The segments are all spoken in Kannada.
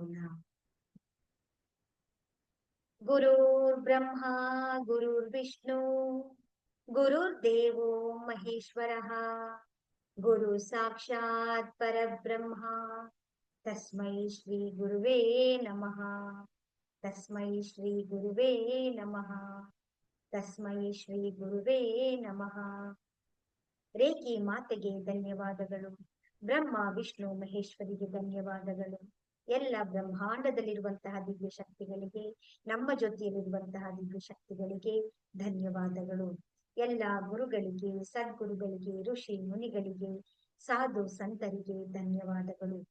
ಮಾಡೋಣ ಗುರುರ್ ಬ್ರಹ್ಮ ಗುರುರ್ ವಿಷ್ಣು ಗುರುರ್ ದೇವೋ ಮಹೇಶ್ವರ ಗುರು ಸಾಕ್ಷಾತ್ ಪರಬ್ರಹ್ಮ ತಸ್ಮೈ ಶ್ರೀ ಗುರುವೇ ನಮಃ ತಸ್ಮೈ ಶ್ರೀ ಗುರುವೇ ನಮಃ ತಸ್ಮೈ ಶ್ರೀ ಗುರುವೇ ನಮಃ ರೇಖಿ ಮಾತೆಗೆ ಧನ್ಯವಾದಗಳು ಬ್ರಹ್ಮ ವಿಷ್ಣು ಮಹೇಶ್ವರಿಗೆ ಧನ್ಯವಾದಗಳು ಎಲ್ಲ ಬ್ರಹ್ಮಾಂಡದಲ್ಲಿರುವಂತಹ ದಿವ್ಯ ಶಕ್ತಿಗಳಿಗೆ, ನಮ್ಮ ಜೊತೆಯಲ್ಲಿರುವಂತಹ ದಿವ್ಯ ಶಕ್ತಿಗಳಿಗೆ ಧನ್ಯವಾದಗಳು. ಎಲ್ಲ ಗುರುಗಳಿಗೆ, ಸದ್ಗುರುಗಳಿಗೆ, ಋಷಿ ಮುನಿಗಳಿಗೆ, ಸಾಧು ಸಂತರಿಗೆ ಧನ್ಯವಾದಗಳು.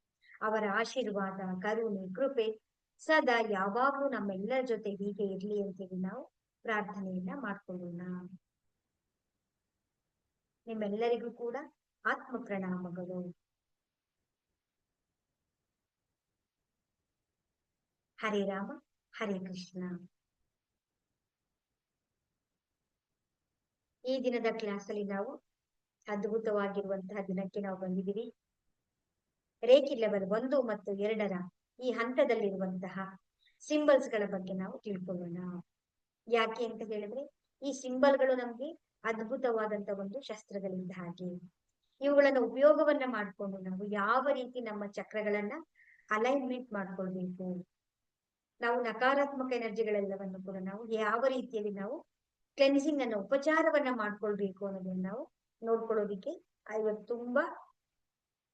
ಅವರ ಆಶೀರ್ವಾದ, ಕರುಣೆ, ಕೃಪೆ ಸದಾ ಯಾವಾಗಲೂ ನಮ್ಮೆಲ್ಲರ ಜೊತೆ ಹೀಗೆ ಇರಲಿ ಅಂತೇಳಿ ನಾವು ಪ್ರಾರ್ಥನೆಯನ್ನ ಮಾಡ್ಕೊಳ್ಳೋಣ. ನಿಮ್ಮೆಲ್ಲರಿಗೂ ಕೂಡ ಆತ್ಮ ಪ್ರಣಾಮಗಳು ಹರೇ ರಾಮ ಹರೇ ಕೃಷ್ಣ ಈ ದಿನದ ಕ್ಲಾಸ್ ಅಲ್ಲಿ ನಾವು ಅದ್ಭುತವಾಗಿರುವಂತಹ ದಿನಕ್ಕೆ ನಾವು ಬಂದಿದ್ದೀವಿ. ರೇಖಿ ಲೆವೆಲ್ ಒಂದು ಮತ್ತು ಎರಡರ ಈ ಹಂತದಲ್ಲಿರುವಂತಹ ಸಿಂಬಲ್ಸ್ಗಳ ಬಗ್ಗೆ ನಾವು ತಿಳ್ಕೊಳ್ಳೋಣ. ಯಾಕೆ ಅಂತ ಹೇಳಿದ್ರೆ, ಈ ಸಿಂಬಲ್ಗಳು ನಮ್ಗೆ ಅದ್ಭುತವಾದಂತ ಒಂದು ಶಸ್ತ್ರಗಳಿಂದ ಹಾಗೆ. ಇವುಗಳನ್ನ ಉಪಯೋಗವನ್ನ ಮಾಡ್ಕೊಂಡು ನಾವು ಯಾವ ರೀತಿ ನಮ್ಮ ಚಕ್ರಗಳನ್ನ ಅಲೈನ್ಮೆಂಟ್ ಮಾಡ್ಕೊಳ್ಬೇಕು ನಾವು ನಕಾರಾತ್ಮಕ ಎನರ್ಜಿಗಳೆಲ್ಲವನ್ನು ಕೂಡ ನಾವು ಯಾವ ರೀತಿಯಲ್ಲಿ ನಾವು ಕ್ಲೆನ್ಸಿಂಗ್ ಅನ್ನ ಉಪಚಾರವನ್ನ ಮಾಡ್ಕೊಳ್ಬೇಕು ಅನ್ನೋದನ್ನ ನಾವು ನೋಡ್ಕೊಳ್ಳೋದಿಕ್ಕೆ ಇವತ್ತು ತುಂಬಾ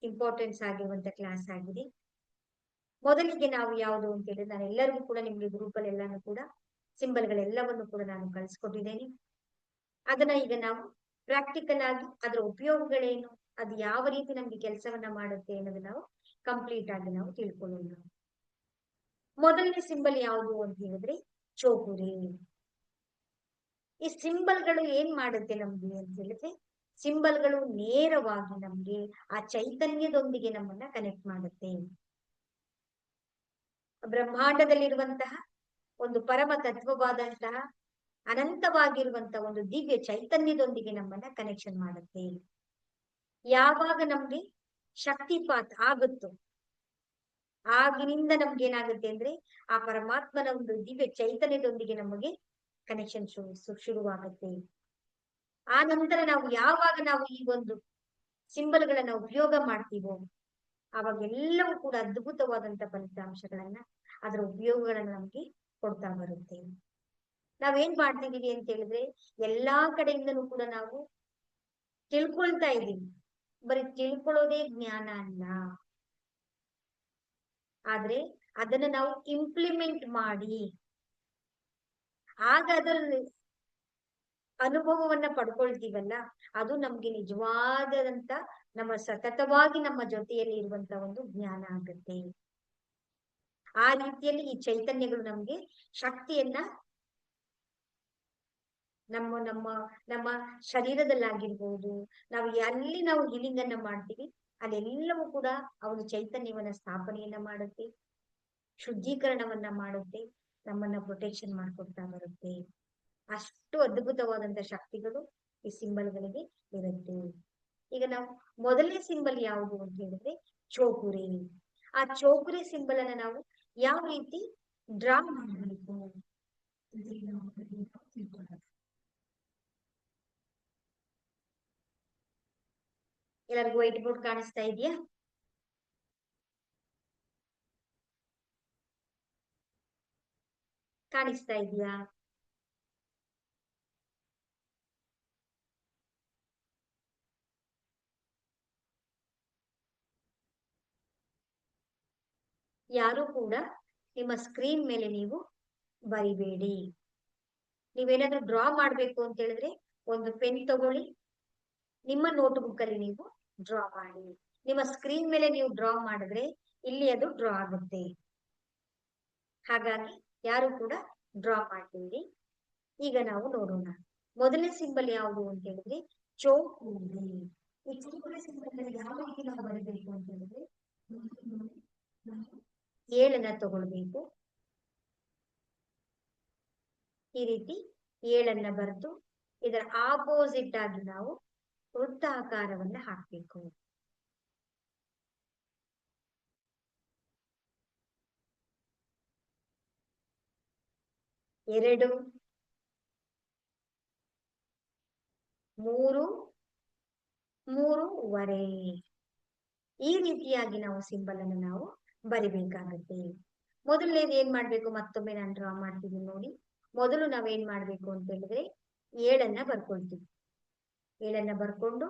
ಇಂಪಾರ್ಟೆನ್ಸ್ ಆಗಿರುವಂತ ಕ್ಲಾಸ್ ಆಗಿದೆ. ಮೊದಲಿಗೆ ನಾವು ಯಾವುದು ಅಂತ ಹೇಳಿದ್ರೆ ನಾನು ಎಲ್ಲರಿಗೂ ಕೂಡ ನಿಮ್ಗೆ ಗ್ರೂಪ್ ಅಲ್ಲಿ ಎಲ್ಲಾನು ಕೂಡ ಸಿಂಬಲ್ಗಳೆಲ್ಲವನ್ನು ಕೂಡ ನಾನು ಕಳಿಸ್ಕೊಟ್ಟಿದ್ದೇನೆ. ಅದನ್ನ ಈಗ ನಾವು ಪ್ರಾಕ್ಟಿಕಲ್ ಆಗಿ ಅದರ ಉಪಯೋಗಗಳೇನು, ಅದು ಯಾವ ರೀತಿ ನಮ್ಗೆ ಕೆಲಸವನ್ನ ಮಾಡುತ್ತೆ ಅನ್ನೋದು ನಾವು ಕಂಪ್ಲೀಟ್ ಆಗಿ ನಾವು ತಿಳ್ಕೊಳ್ಳೋಣ. ಮೊದಲನೇ ಸಿಂಬಲ್ ಯಾವುದು ಅಂತ ಹೇಳಿದ್ರೆ ಚೋಪುರಿ ಈ ಸಿಂಬಲ್ಗಳು ಏನ್ ಮಾಡುತ್ತೆ ನಮ್ಗೆ ಅಂತ ಹೇಳಿದ್ರೆ ಸಿಂಬಲ್ಗಳು ನೇರವಾಗಿ ನಮ್ಗೆ ಆ ಚೈತನ್ಯದೊಂದಿಗೆ ನಮ್ಮನ್ನ ಕನೆಕ್ಟ್ ಮಾಡುತ್ತೆ. ಬ್ರಹ್ಮಾಂಡದಲ್ಲಿರುವಂತಹ ಒಂದು ಪರಮ ತತ್ವವಾದಂತಹ ಅನಂತವಾಗಿರುವಂತಹ ಒಂದು ದಿವ್ಯ ಚೈತನ್ಯದೊಂದಿಗೆ ನಮ್ಮನ್ನ ಕನೆಕ್ಷನ್ ಮಾಡುತ್ತೆ. ಯಾವಾಗ ನಮ್ಗೆ ಶಕ್ತಿಪಾತ್ ಆಗುತ್ತೋ ಆಗಿನಿಂದ ನಮ್ಗೆ ಏನಾಗುತ್ತೆ ಅಂದ್ರೆ ಆ ಪರಮಾತ್ಮನ ಒಂದು ದಿವ್ಯ ಚೈತನ್ಯದೊಂದಿಗೆ ನಮಗೆ ಕನೆಕ್ಷನ್ ಶುರು ಶುರುವಾಗುತ್ತೆ. ಆ ನಂತರ ನಾವು ಯಾವಾಗ ನಾವು ಈ ಒಂದು ಸಿಂಬಲ್ಗಳನ್ನ ಉಪಯೋಗ ಮಾಡ್ತೀವೋ ಅವಾಗ ಎಲ್ಲವೂ ಕೂಡ ಅದ್ಭುತವಾದಂತ ಫಲಿತಾಂಶಗಳನ್ನ ಅದರ ಉಪಯೋಗಗಳನ್ನ ನಮ್ಗೆ ಕೊಡ್ತಾ ಬರುತ್ತೆ. ನಾವೇನ್ ಮಾಡ್ತಿದೀವಿ ಅಂತ ಹೇಳಿದ್ರೆ ಎಲ್ಲಾ ಕಡೆಯಿಂದನೂ ಕೂಡ ನಾವು ತಿಳ್ಕೊಳ್ತಾ ಇದ್ದೀವಿ. ಬರೀ ತಿಳ್ಕೊಳ್ಳೋದೇ ಜ್ಞಾನ ಅಲ್ಲ ಆದ್ರೆ ಅದನ್ನ ನಾವು ಇಂಪ್ಲಿಮೆಂಟ್ ಮಾಡಿ. ಆಗ ಅದರ ಅನುಭವವನ್ನ ಪಡ್ಕೊಳ್ತೀವಲ್ಲ, ಅದು ನಮ್ಗೆ ನಿಜವಾದಂತ ನಮ್ಮ ಸತತವಾಗಿ ನಮ್ಮ ಜೊತೆಯಲ್ಲಿ ಇರುವಂತ ಒಂದು ಜ್ಞಾನ ಆಗುತ್ತೆ. ಆ ರೀತಿಯಲ್ಲಿ ಈ ಚೈತನ್ಯಗಳು ನಮ್ಗೆ ಶಕ್ತಿಯನ್ನ ನಮ್ಮ ನಮ್ಮ ನಮ್ಮ ಶರೀರದಲ್ಲಾಗಿರ್ಬೋದು, ನಾವು ಎಲ್ಲಿ ನಾವು ಹೀಲಿಂಗ್ ಅನ್ನ ಮಾಡ್ತೀವಿ ಅಲ್ಲೆಲ್ಲವೂ ಕೂಡ ಅವನು ಚೈತನ್ಯವನ್ನ ಸ್ಥಾಪನೆಯನ್ನ ಮಾಡುತ್ತೆ, ಶುದ್ಧೀಕರಣವನ್ನ ಮಾಡುತ್ತೆ, ನಮ್ಮನ್ನ ಪ್ರೊಟೆಕ್ಷನ್ ಮಾಡ್ಕೊಡ್ತಾ ಬರುತ್ತೆ. ಅಷ್ಟು ಅದ್ಭುತವಾದಂತ ಶಕ್ತಿಗಳು ಈ ಸಿಂಬಲ್ಗಳಿಗೆ ಇರುತ್ತೆ. ಈಗ ನಾವು ಮೊದಲನೇ ಸಿಂಬಲ್ ಯಾವುದು ಅಂತ ಹೇಳಿದ್ರೆ ಚೋಕುರಿ. ಆ ಚೋಕುರಿ ಸಿಂಬಲ್ ಅನ್ನ ನಾವು ಯಾವ ರೀತಿ ಡ್ರಾ ಮಾಡಬೇಕು ಎಲ್ಲರಿಗೂ ವೈಟ್ ಬೋರ್ಡ್ ಕಾಣಿಸ್ತಾ ಇದೆಯಾ? ಕಾಣಿಸ್ತಾ ಇದೆಯಾ? ಯಾರು ಕೂಡ ನಿಮ್ಮ ಸ್ಕ್ರೀನ್ ಮೇಲೆ ನೀವು ಬರಿಬೇಡಿ. ನೀವೇನಾದ್ರೂ ಡ್ರಾ ಮಾಡ್ಬೇಕು ಅಂತ ಹೇಳಿದ್ರೆ ಒಂದು ಪೆನ್ ತಗೊಳ್ಳಿ. ನಿಮ್ಮ ನೋಟ್ಬುಕ್ ಅಲ್ಲಿ ನೀವು ಡ್ರಾ ಮಾಡಿ. ನಿಮ್ಮ ಸ್ಕ್ರೀನ್ ಮೇಲೆ ನೀವು ಡ್ರಾ ಮಾಡಿದ್ರೆ ಇಲ್ಲಿ ಅದು ಡ್ರಾ ಆಗುತ್ತೆ. ಹಾಗಾಗಿ ಯಾರು ಕೂಡ ಡ್ರಾ ಮಾಡ್ತೀವಿ ಈಗ ನಾವು ನೋಡೋಣ. ಮೊದಲನೇ ಸಿಂಬಲ್ ಯಾವುದು ಅಂತ ಹೇಳಿದ್ರೆ ಚೋಕ್ ಈ ಸಿಂಬಲ್ ಯಾವ ರೀತಿ ನಾವು ಬರಬೇಕು ಅಂತ ಹೇಳಿದ್ರೆ ಏಳನ್ನ ತಗೊಳ್ಬೇಕು. ಈ ರೀತಿ ಏಳನ್ನ ಬರೆದು ಇದರ ಆಪೋಸಿಟ್ ಆಗಿ ನಾವು ವೃತ್ತಾಕಾರವನ್ನ ಹಾಕ್ಬೇಕು. ಎರಡು, ಮೂರು, ಮೂರುವರೆ. ಈ ರೀತಿಯಾಗಿ ನಾವು ಸಿಂಬಲ್ ಅನ್ನು ನಾವು ಬರಿಬೇಕಾಗತ್ತೆ. ಮೊದಲನೇದು ಏನ್ ಮಾಡ್ಬೇಕು? ಮತ್ತೊಮ್ಮೆ ನಾನು ಡ್ರಾ ಮಾಡ್ತೀನಿ ನೋಡಿ. ಮೊದಲು ನಾವೇನ್ ಮಾಡ್ಬೇಕು ಅಂತ ಹೇಳಿದ್ರೆ, ಏಳನ್ನ ಬರ್ಕೊಳ್ತೀವಿ. ಏಳನ್ನ ಬರ್ಕೊಂಡು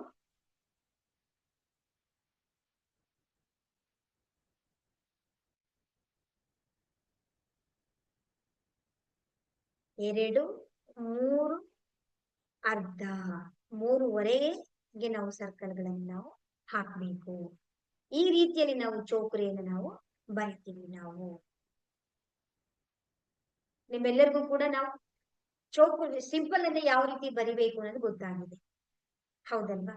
ಎರಡು, ಮೂರು, ಅರ್ಧ. ಮೂರುವರೆಗೆ ನಾವು ಸರ್ಕಲ್ಗಳನ್ನು ನಾವು ಹಾಕ್ಬೇಕು. ಈ ರೀತಿಯಲ್ಲಿ ನಾವು ಚೌಕರಿಯನ್ನು ನಾವು ಬರಿತೀವಿ ನಾವು. ನಿಮ್ಮೆಲ್ಲರಿಗೂ ಕೂಡ ನಾವು ಚೌಕ ಸಿಂಪಲ್ ಅಂದ್ರೆ ಯಾವ ರೀತಿ ಬರಿಬೇಕು ಅನ್ನೋದು ಗೊತ್ತಾಗಿದೆ. ಹೌದಲ್ವಾ?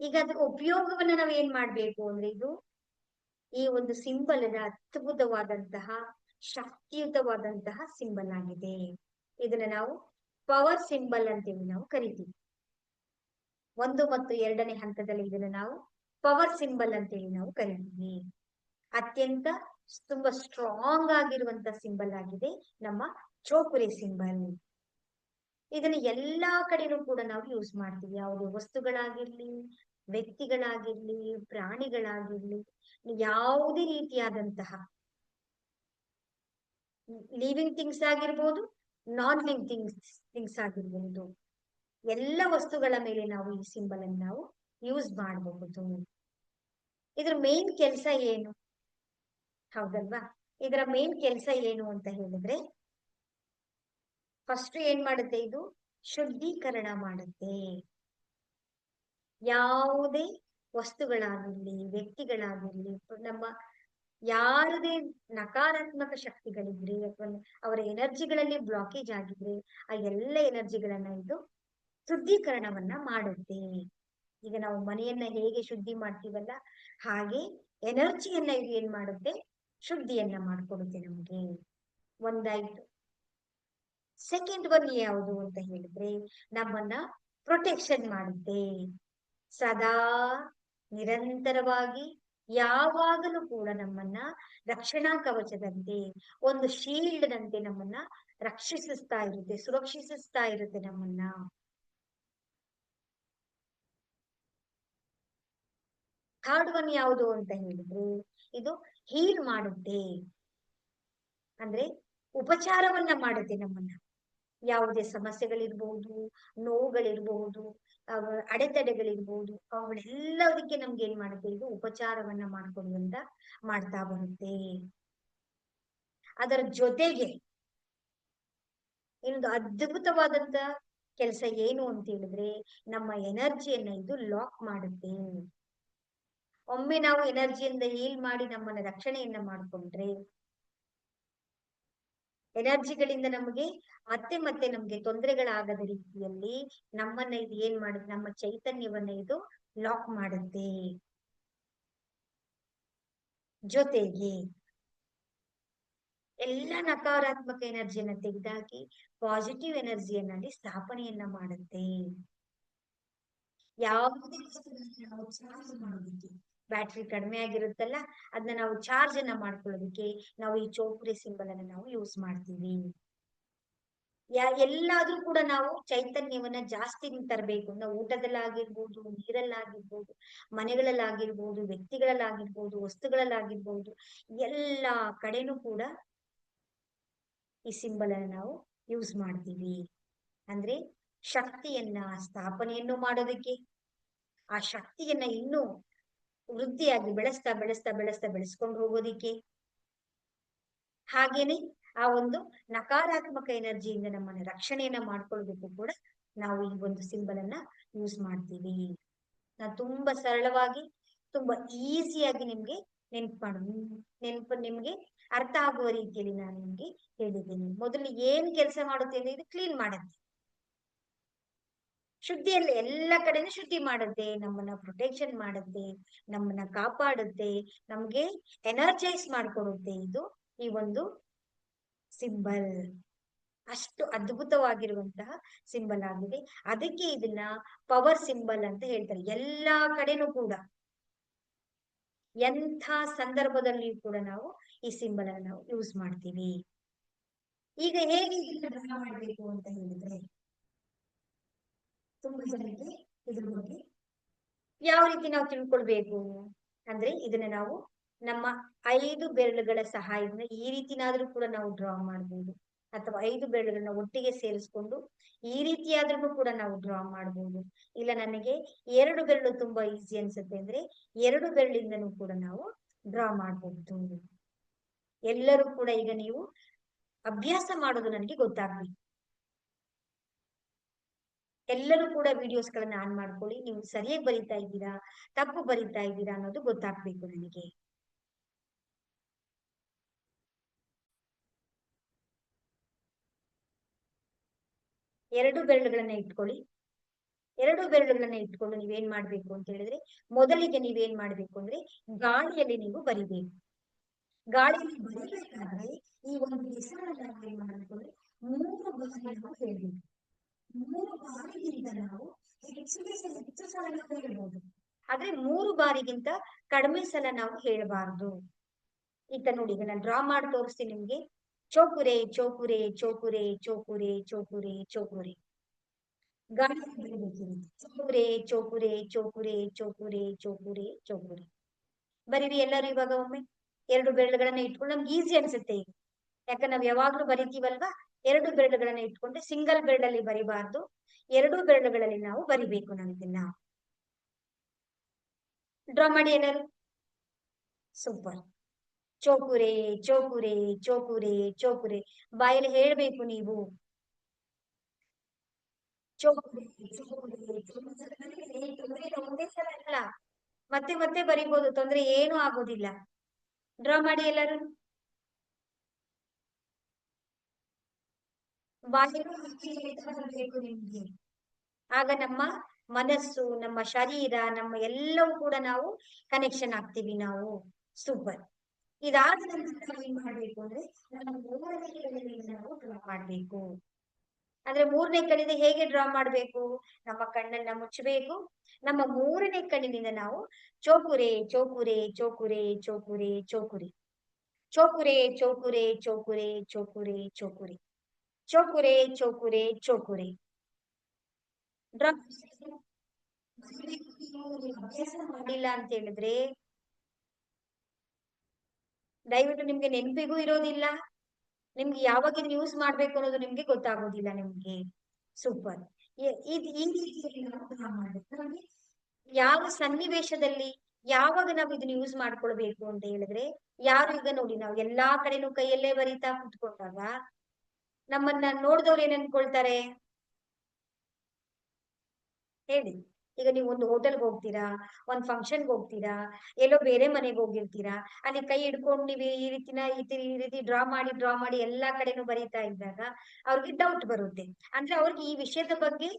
ಈಗ ಅದ್ರ ಉಪಯೋಗವನ್ನ ನಾವ್ ಏನ್ ಮಾಡ್ಬೇಕು ಅಂದ್ರೆ ಇದು ಈ ಒಂದು ಸಿಂಬಲ್ ಅದ್ಭುತವಾದಂತಹ, ಶಕ್ತಿಯುತವಾದಂತಹ ಸಿಂಬಲ್ ಆಗಿದೆ. ಇದನ್ನ ನಾವು ಪವರ್ ಸಿಂಬಲ್ ಅಂತೇಳಿ ನಾವು ಕರಿತೀವಿ. ಒಂದು ಮತ್ತು ಎರಡನೇ ಹಂತದಲ್ಲಿ ಇದನ್ನ ನಾವು ಪವರ್ ಸಿಂಬಲ್ ಅಂತೇಳಿ ನಾವು ಕರಿತೀವಿ. ಅತ್ಯಂತ ತುಂಬಾ ಸ್ಟ್ರಾಂಗ್ ಆಗಿರುವಂತ ಸಿಂಬಲ್ ಆಗಿದೆ ನಮ್ಮ ಚೋಪುರಿ ಸಿಂಬಲ್ ಇದನ್ನ ಎಲ್ಲಾ ಕಡೆನೂ ಕೂಡ ನಾವು ಯೂಸ್ ಮಾಡ್ತೀವಿ. ಯಾವುದೇ ವಸ್ತುಗಳಾಗಿರ್ಲಿ, ವ್ಯಕ್ತಿಗಳಾಗಿರ್ಲಿ, ಪ್ರಾಣಿಗಳಾಗಿರ್ಲಿ, ಯಾವುದೇ ರೀತಿಯಾದಂತಹ ಲಿವಿಂಗ್ ಥಿಂಗ್ಸ್ ಆಗಿರ್ಬೋದು ನಾನ್ ಲಿವಿಂಗ್ ಥಿಂಗ್ಸ್ ಥಿಂಗ್ಸ್ ಆಗಿರ್ಬೋದು. ಎಲ್ಲ ವಸ್ತುಗಳ ಮೇಲೆ ನಾವು ಈ ಸಿಂಬಲ್ ಅನ್ನು ನಾವು ಯೂಸ್ ಮಾಡಬಹುದು. ಇದ್ರ ಮೇನ್ ಕೆಲಸ ಏನು? ಹೌದಲ್ವಾ? ಇದರ ಮೇನ್ ಕೆಲಸ ಏನು ಅಂತ ಹೇಳಿದ್ರೆ ಫಸ್ಟ್ ಏನ್ ಮಾಡುತ್ತೆ ಇದು? ಶುದ್ಧೀಕರಣ ಮಾಡುತ್ತೆ. ಯಾವುದೇ ವಸ್ತುಗಳಾಗಿರ್ಲಿ, ವ್ಯಕ್ತಿಗಳಾಗಿರ್ಲಿ, ನಮ್ಮ ಯಾರದೇ ನಕಾರಾತ್ಮಕ ಶಕ್ತಿಗಳಿದ್ರೆ, ಅಥವಾ ಅವರ ಎನರ್ಜಿಗಳಲ್ಲಿ ಬ್ಲಾಕೇಜ್ ಆಗಿದ್ರೆ, ಆ ಎಲ್ಲ ಎನರ್ಜಿಗಳನ್ನ ಇದು ಶುದ್ಧೀಕರಣವನ್ನ ಮಾಡುತ್ತೆ. ಈಗ ನಾವು ಮನೆಯನ್ನ ಹೇಗೆ ಶುದ್ಧಿ ಮಾಡ್ತೀವಲ್ಲ, ಹಾಗೆ ಎನರ್ಜಿಯನ್ನ ಇದು ಏನ್ ಮಾಡುತ್ತೆ? ಶುದ್ಧಿಯನ್ನ ಮಾಡ್ಕೊಡುತ್ತೆ ನಮ್ಗೆ. ಒಂದಾಯ್ತು. ಸೆಕೆಂಡ್ ಒನ್ ಯಾವುದು ಅಂತ ಹೇಳಿದ್ರೆ ನಮ್ಮನ್ನ ಪ್ರೊಟೆಕ್ಷನ್ ಮಾಡುತ್ತೆ. ಸದಾ ನಿರಂತರವಾಗಿ ಯಾವಾಗಲೂ ಕೂಡ ನಮ್ಮನ್ನ ರಕ್ಷಣಾ ಕವಚದಂತೆ, ಒಂದು ಶೀಲ್ಡ್ ನಂತೆ ನಮ್ಮನ್ನ ರಕ್ಷಿಸಿಸ್ತಾ ಇರುತ್ತೆ, ಸುರಕ್ಷಿಸಿಸ್ತಾ ಇರುತ್ತೆ ನಮ್ಮನ್ನ. ಥರ್ಡ್ ಒನ್ ಯಾವುದು ಅಂತ ಹೇಳಿದ್ರೆ, ಇದು ಹೀಲ್ ಮಾಡುತ್ತೆ. ಅಂದ್ರೆ ಉಪಚಾರವನ್ನ ಮಾಡುತ್ತೆ ನಮ್ಮನ್ನ. ಯಾವುದೇ ಸಮಸ್ಯೆಗಳಿರ್ಬಹುದು ನೋವುಗಳಿರ್ಬಹುದು ಅಡೆತಡೆಗಳಿರ್ಬಹುದು ಅವುಗಳೆಲ್ಲದಕ್ಕೆ ನಮ್ಗೆ ಏನ್ ಮಾಡುತ್ತೆ? ಇದು ಉಪಚಾರವನ್ನ ಮಾಡ್ಕೊಡುವಂತ ಮಾಡ್ತಾ ಬರುತ್ತೆ. ಅದರ ಜೊತೆಗೆ ಇನ್ನೊಂದು ಅದ್ಭುತವಾದಂತ ಕೆಲಸ ಏನು ಅಂತ ಹೇಳಿದ್ರೆ ನಮ್ಮ ಎನರ್ಜಿಯನ್ನ ಇದು ಲಾಕ್ ಮಾಡುತ್ತೆ. ಒಮ್ಮೆ ನಾವು ಎನರ್ಜಿಯಿಂದ ಹೀಲ್ ಮಾಡಿ ನಮ್ಮನ್ನ ರಕ್ಷಣೆಯನ್ನ ಮಾಡ್ಕೊಂಡ್ರೆ ಎನರ್ಜಿಗಳಿಂದ ನಮಗೆ ಮತ್ತೆ ಮತ್ತೆ ನಮ್ಗೆ ತೊಂದರೆಗಳಾಗದ ರೀತಿಯಲ್ಲಿ ನಮ್ಮನ್ನ ಇದು ಏನ್ ಮಾಡುತ್ತೆ ನಮ್ಮ ಚೈತನ್ಯವನ್ನ ಇದು ಲಾಕ್ ಮಾಡುತ್ತೆ. ಜೊತೆಗೆ ಎಲ್ಲ ನಕಾರಾತ್ಮಕ ಎನರ್ಜಿಯನ್ನ ತೆಗೆದಾಕಿ ಪಾಸಿಟಿವ್ ಎನರ್ಜಿಯನ್ನಲ್ಲಿ ಸ್ಥಾಪನೆಯನ್ನ ಮಾಡುತ್ತೆ. ಯಾವುದೇ ಚಾರ್ಜ್ ಮಾಡೋದಕ್ಕೆ ಬ್ಯಾಟ್ರಿ ಕಡಿಮೆ ಆಗಿರುತ್ತಲ್ಲ ಅದನ್ನ ನಾವು ಚಾರ್ಜ್ ಅನ್ನ ಮಾಡ್ಕೊಳ್ಳೋದಕ್ಕೆ ನಾವು ಈ ಚೌಕ್ರಿ ಸಿಂಬಲ್ ಅನ್ನ ನಾವು ಯೂಸ್ ಮಾಡ್ತೀವಿ. ಯಾ, ಎಲ್ಲಾದ್ರೂ ಕೂಡ ನಾವು ಚೈತನ್ಯವನ್ನ ಜಾಸ್ತಿ ತರಬೇಕು. ನಾವು ಊಟದಲ್ಲಾಗಿರ್ಬೋದು, ನೀರಲ್ಲಾಗಿರ್ಬೋದು, ಮನೆಗಳಲ್ಲಾಗಿರ್ಬೋದು, ವ್ಯಕ್ತಿಗಳಲ್ಲಾಗಿರ್ಬೋದು, ವಸ್ತುಗಳಲ್ಲಾಗಿರ್ಬೋದು, ಎಲ್ಲಾ ಕಡೆನೂ ಕೂಡ ಈ ಸಿಂಬಲ್ ಅನ್ನ ನಾವು ಯೂಸ್ ಮಾಡ್ತೀವಿ. ಅಂದ್ರೆ ಶಕ್ತಿಯನ್ನ ಸ್ಥಾಪನೆಯನ್ನು ಮಾಡೋದಕ್ಕೆ, ಆ ಶಕ್ತಿಯನ್ನ ಇನ್ನೂ ವೃದ್ಧಿಯಾಗಿ ಬೆಳೆಸ್ತಾ ಬೆಳೆಸ್ತಾ ಬೆಳೆಸ್ತಾ ಬೆಳೆಸ್ಕೊಂಡು ಹೋಗೋದಿಕ್ಕೆ? ಹಾಗೇನೆ ಆ ಒಂದು ನಕಾರಾತ್ಮಕ ಎನರ್ಜಿಯಿಂದ ನಮ್ಮನ್ನ ರಕ್ಷಣೆಯನ್ನ ಮಾಡ್ಕೊಳ್ಬೇಕು ಕೂಡ ನಾವು ಈ ಒಂದು ಸಿಂಬಲ್ ಅನ್ನ ಯೂಸ್ ಮಾಡ್ತೀವಿ. ನಾ ತುಂಬಾ ಸರಳವಾಗಿ, ತುಂಬಾ ಈಸಿಯಾಗಿ ನಿಮ್ಗೆ ನೆನ್ಪು ಮಾಡ, ನೆನ್ಪು, ನಿಮ್ಗೆ ಅರ್ಥ ಆಗುವ ರೀತಿಯಲ್ಲಿ ನಾನು ನಿಮ್ಗೆ ಹೇಳಿದ್ದೀನಿ. ಮೊದಲು ಏನ್ ಕೆಲಸ ಮಾಡುತ್ತೆ ಅಂದ್ರೆ ಇದು ಕ್ಲೀನ್ ಮಾಡುತ್ತೆ. ಶುದ್ಧಿಯಲ್ಲಿ ಎಲ್ಲ ಕಡೆನೂ ಶುದ್ಧಿ ಮಾಡುತ್ತೆ ನಮ್ಮನ್ನ ಪ್ರೊಟೆಕ್ಷನ್ ಮಾಡುತ್ತೆ ನಮ್ಮನ್ನ ಕಾಪಾಡುತ್ತೆ ನಮ್ಗೆ ಎನರ್ಜೈಸ್ ಮಾಡ್ಕೊಡುತ್ತೆ ಇದು ಈ ಒಂದು ಸಿಂಬಲ್ ಅಷ್ಟು ಅದ್ಭುತವಾಗಿರುವಂತಹ ಸಿಂಬಲ್ ಆಗಿದೆ. ಅದಕ್ಕೆ ಇದನ್ನ ಪವರ್ ಸಿಂಬಲ್ ಅಂತ ಹೇಳ್ತಾರೆ. ಎಲ್ಲಾ ಕಡೆನೂ ಕೂಡ. ಎಂಥ ಸಂದರ್ಭದಲ್ಲಿಯೂ ಕೂಡ ನಾವು ಈ ಸಿಂಬಲ್ ಅನ್ನು ನಾವು ಯೂಸ್ ಮಾಡ್ತೀವಿ. ಈಗ ಹೇಗೆ ಡ್ರಾ ಮಾಡಬೇಕು ಅಂತ ಹೇಳಿದ್ರೆ ತುಂಬಾ ಜನರಿಗೆ ಇದ್ರ ಬಗ್ಗೆ ಯಾವ ರೀತಿ ನಾವು ತಿಳ್ಕೊಳ್ಬೇಕು ಅಂದ್ರೆ ಇದನ್ನ ನಾವು ನಮ್ಮ ಐದು ಬೆರಳುಗಳ ಸಹಾಯದಿಂದ ಈ ರೀತಿನಾದ್ರೂ ಕೂಡ ನಾವು ಡ್ರಾ ಮಾಡ್ಬೋದು. ಅಥವಾ ಐದು ಬೆರಳುಗಳನ್ನ ಒಟ್ಟಿಗೆ ಸೇರಿಸ್ಕೊಂಡು ಈ ರೀತಿಯಾದ್ರೂ ಕೂಡ ನಾವು ಡ್ರಾ ಮಾಡ್ಬೋದು. ಇಲ್ಲ ನನಗೆ ಎರಡು ಬೆರಳು ತುಂಬಾ ಈಸಿ ಅನ್ಸುತ್ತೆ ಅಂದ್ರೆ ಎರಡು ಬೆರಳಿಂದನೂ ಕೂಡ ನಾವು ಡ್ರಾ ಮಾಡಬಹುದು ಎಲ್ಲರೂ ಕೂಡ ಈಗ ನೀವು ಅಭ್ಯಾಸ ಮಾಡೋದು ನನಗೆ ಗೊತ್ತಾಗ್ಬೇಕು ಎಲ್ಲರೂ ಕೂಡ ವಿಡಿಯೋಸ್ ಗಳನ್ನ ಆನ್ ಮಾಡ್ಕೊಳ್ಳಿ. ನೀವು ಸರಿಯಾಗಿ ಬರಿತಾ ಇದ್ದೀರಾ, ತಪ್ಪು ಬರಿತಾ ಇದ್ದೀರಾ ಅನ್ನೋದು ಗೊತ್ತಾಗ್ಬೇಕು ನನಗೆ. ಎರಡು ಬೆರಳುಗಳನ್ನ ಇಟ್ಕೊಳ್ಳಿ. ಎರಡು ಬೆರಳುಗಳನ್ನ ಇಟ್ಕೊಂಡು ನೀವೇನ್ ಮಾಡ್ಬೇಕು ಅಂತ ಹೇಳಿದ್ರೆ, ಮೊದಲಿಗೆ ನೀವೇನ್ ಮಾಡ್ಬೇಕು ಅಂದ್ರೆ, ಗಾಳಿಯಲ್ಲಿ ನೀವು ಬರಿಬೇಕು. ಗಾಳಿಯಲ್ಲಿ ಬರಿಬೇಕಾದ್ರೆ ಈ ಒಂದು ಹೆಸರನ್ನ ಮಾಡ್ಬೇಕು ಅಂದ್ರೆ, ಮೂರು ಬಾರಿ ನಾವು ಹೇಳ್ಬೇಕು. ಮೂರು ಬಾರಿಗಿಂತ ನಾವು ಹೆಚ್ಚಿಗೆ ಹೆಚ್ಚು ಸಲ ಹೇಳ್ಬೋದು ಆದ್ರೆ ಮೂರು ಬಾರಿಗಿಂತ ಕಡಿಮೆ ಸಲ ನಾವು ಹೇಳಬಾರ್ದು. ಈಗ ನೋಡಿ ಈಗ ನಾನು ಡ್ರಾ ಮಾಡಿ ತೋರಿಸ್ತೀನಿ ನಿಮ್ಗೆ. ಚೋಕುರೆ ಚೋಕುರೆ ಚೋಕುರೆ ಚೋಕುರೆ ಚೋಕುರೆ ಚೋಕುರೆ. ಗಾಳಿ ಚೋಕುರೆ ಚೋಕುರೆ ಚೋಕುರೆ ಚೋಕುರೆ ಚೋಕುರೆ ಚೋಕುರೆ. ಬರೀರಿ ಎಲ್ಲರೂ ಇವಾಗ ಒಮ್ಮೆ ಎರಡು ಬೆರಳುಗಳನ್ನ ಇಟ್ಕೊಂಡು ನಮ್ಗೆ ಈಸಿ ಅನ್ಸುತ್ತೆ ಈಗ. ಯಾಕಂದ್ರೆ ನಾವ್ ಯಾವಾಗ್ಲೂ ಬರಿತೀವಲ್ವಾ? ಎರಡು ಬೆರಳುಗಳನ್ನ ಇಟ್ಕೊಂಡು ಸಿಂಗಲ್ ಬೆರಳಲ್ಲಿ ಬರಿಬಾರ್ದು. ಎರಡು ಬೆರಳುಗಳಲ್ಲಿ ನಾವು ಬರಿಬೇಕು ನಾವು ಇದನ್ನ ಡ್ರಾ ಮಾಡಿ ಎಲ್ಲರೂ. Super cho ku rei cho ku rei cho ku rei cho ku rei. ಬಾಯಲ್ಲಿ ಹೇಳ್ಬೇಕು ನೀವು. ಒಂದೇ ಸಲ ಅಲ್ಲ. ಮತ್ತೆ ಮತ್ತೆ ಬರಿಬೋದು. ತೊಂದ್ರೆ ಏನು ಆಗೋದಿಲ್ಲ. ಡ್ರಾ ಮಾಡಿ ಎಲ್ಲರೂ. ಬಾಯಿಗೂ ಬೇಕು ನಿಮ್ಗೆ. ಆಗ ನಮ್ಮ ಮನಸ್ಸು, ನಮ್ಮ ಶರೀರ, ನಮ್ಮ ಎಲ್ಲವೂ ಕೂಡ ನಾವು ಕನೆಕ್ಷನ್ ಆಗ್ತೀವಿ ನಾವು. ಸೂಪರ್ ಇದಾದ ನಂತರ ಏನ್ ಮಾಡ್ಬೇಕು ಅಂದ್ರೆ, ನಮ್ಮ ಮೂರನೇ ಕಡೆಯಿಂದ ನಾವು ಡ್ರಾ ಮಾಡ್ಬೇಕು. ಅಂದ್ರೆ ಮೂರನೇ ಕಣ್ಣಿಂದ ಹೇಗೆ ಡ್ರಾ ಮಾಡ್ಬೇಕು? ನಮ್ಮ ಕಣ್ಣನ್ನ ಮುಚ್ಚಬೇಕು. ನಮ್ಮ ಮೂರನೇ ಕಣ್ಣಿನಿಂದ ನಾವು ಚೋಕುರೆ ಚೋಕುರೆ ಚೋಕುರೆ ಚೋಕುರೆ ಚೋಕುರೆ. ಚೋಕುರೆ ಚೋಕುರೆ ಚೋಕುರೆ ಚೋಕುರೆ ಚೋಕುರೆ. ಚೋಕುರೆ ಚೋಕುರೆ ಚೋಕುರೆ. Drugs. ಅಭ್ಯಾಸ ಅಂತ ಹೇಳಿದ್ರೆ? ದಯವಿಟ್ಟು ನಿಮ್ಗೆ ನೆನಪಿಗೂ ಇರೋದಿಲ್ಲ. ನಿಮ್ಗೆ ಯಾವಾಗ ಯೂಸ್ ಮಾಡ್ಬೇಕು ಅನ್ನೋದು ನಿಮ್ಗೆ ಗೊತ್ತಾಗೋದಿಲ್ಲ ನಿಮ್ಗೆ. ಸೂಪರ್ ಯಾವ ಸನ್ನಿವೇಶದಲ್ಲಿ ಯಾವಾಗ ನಾವು ಇದನ್ನ ಯೂಸ್ ಮಾಡ್ಕೊಳ್ಬೇಕು ಅಂತ ಹೇಳಿದ್ರೆ, ಯಾರು ಈಗ ನೋಡಿ ನಾವು ಎಲ್ಲಾ ಕಡೆನೂ ಕೈಯಲ್ಲೇ ಬರೀತಾ ಕುತ್ಕೊಂಡಾಗ ನಮ್ಮನ್ನ ನೋಡಿದವ್ರು ಏನ್ ಅನ್ಕೊಳ್ತಾರೆ? ಹೇಳಿ. ಈಗ ನೀವು ಒಂದು ಹೋಟೆಲ್ಗೆ ಹೋಗ್ತೀರಾ? ಒಂದ್ ಫಂಕ್ಷನ್ಗೆ ಹೋಗ್ತೀರಾ? ಎಲ್ಲೋ ಬೇರೆ ಮನೆಗೆ ಹೋಗಿರ್ತೀರಾ? ಅಲ್ಲಿ ಕೈ ಹಿಡ್ಕೊಂಡು ನೀವು ಈ ರೀತಿನ ಈ ರೀತಿ ಡ್ರಾ ಮಾಡಿ ಡ್ರಾ ಮಾಡಿ ಎಲ್ಲಾ ಕಡೆನೂ ಬರೀತಾ ಇದ್ದಾಗ ಅವ್ರಿಗೆ ಡೌಟ್ ಬರುತ್ತೆ. ಅಂದ್ರೆ ಅವ್ರಿಗೆ ಈ ವಿಷಯದ ಬಗ್ಗೆ,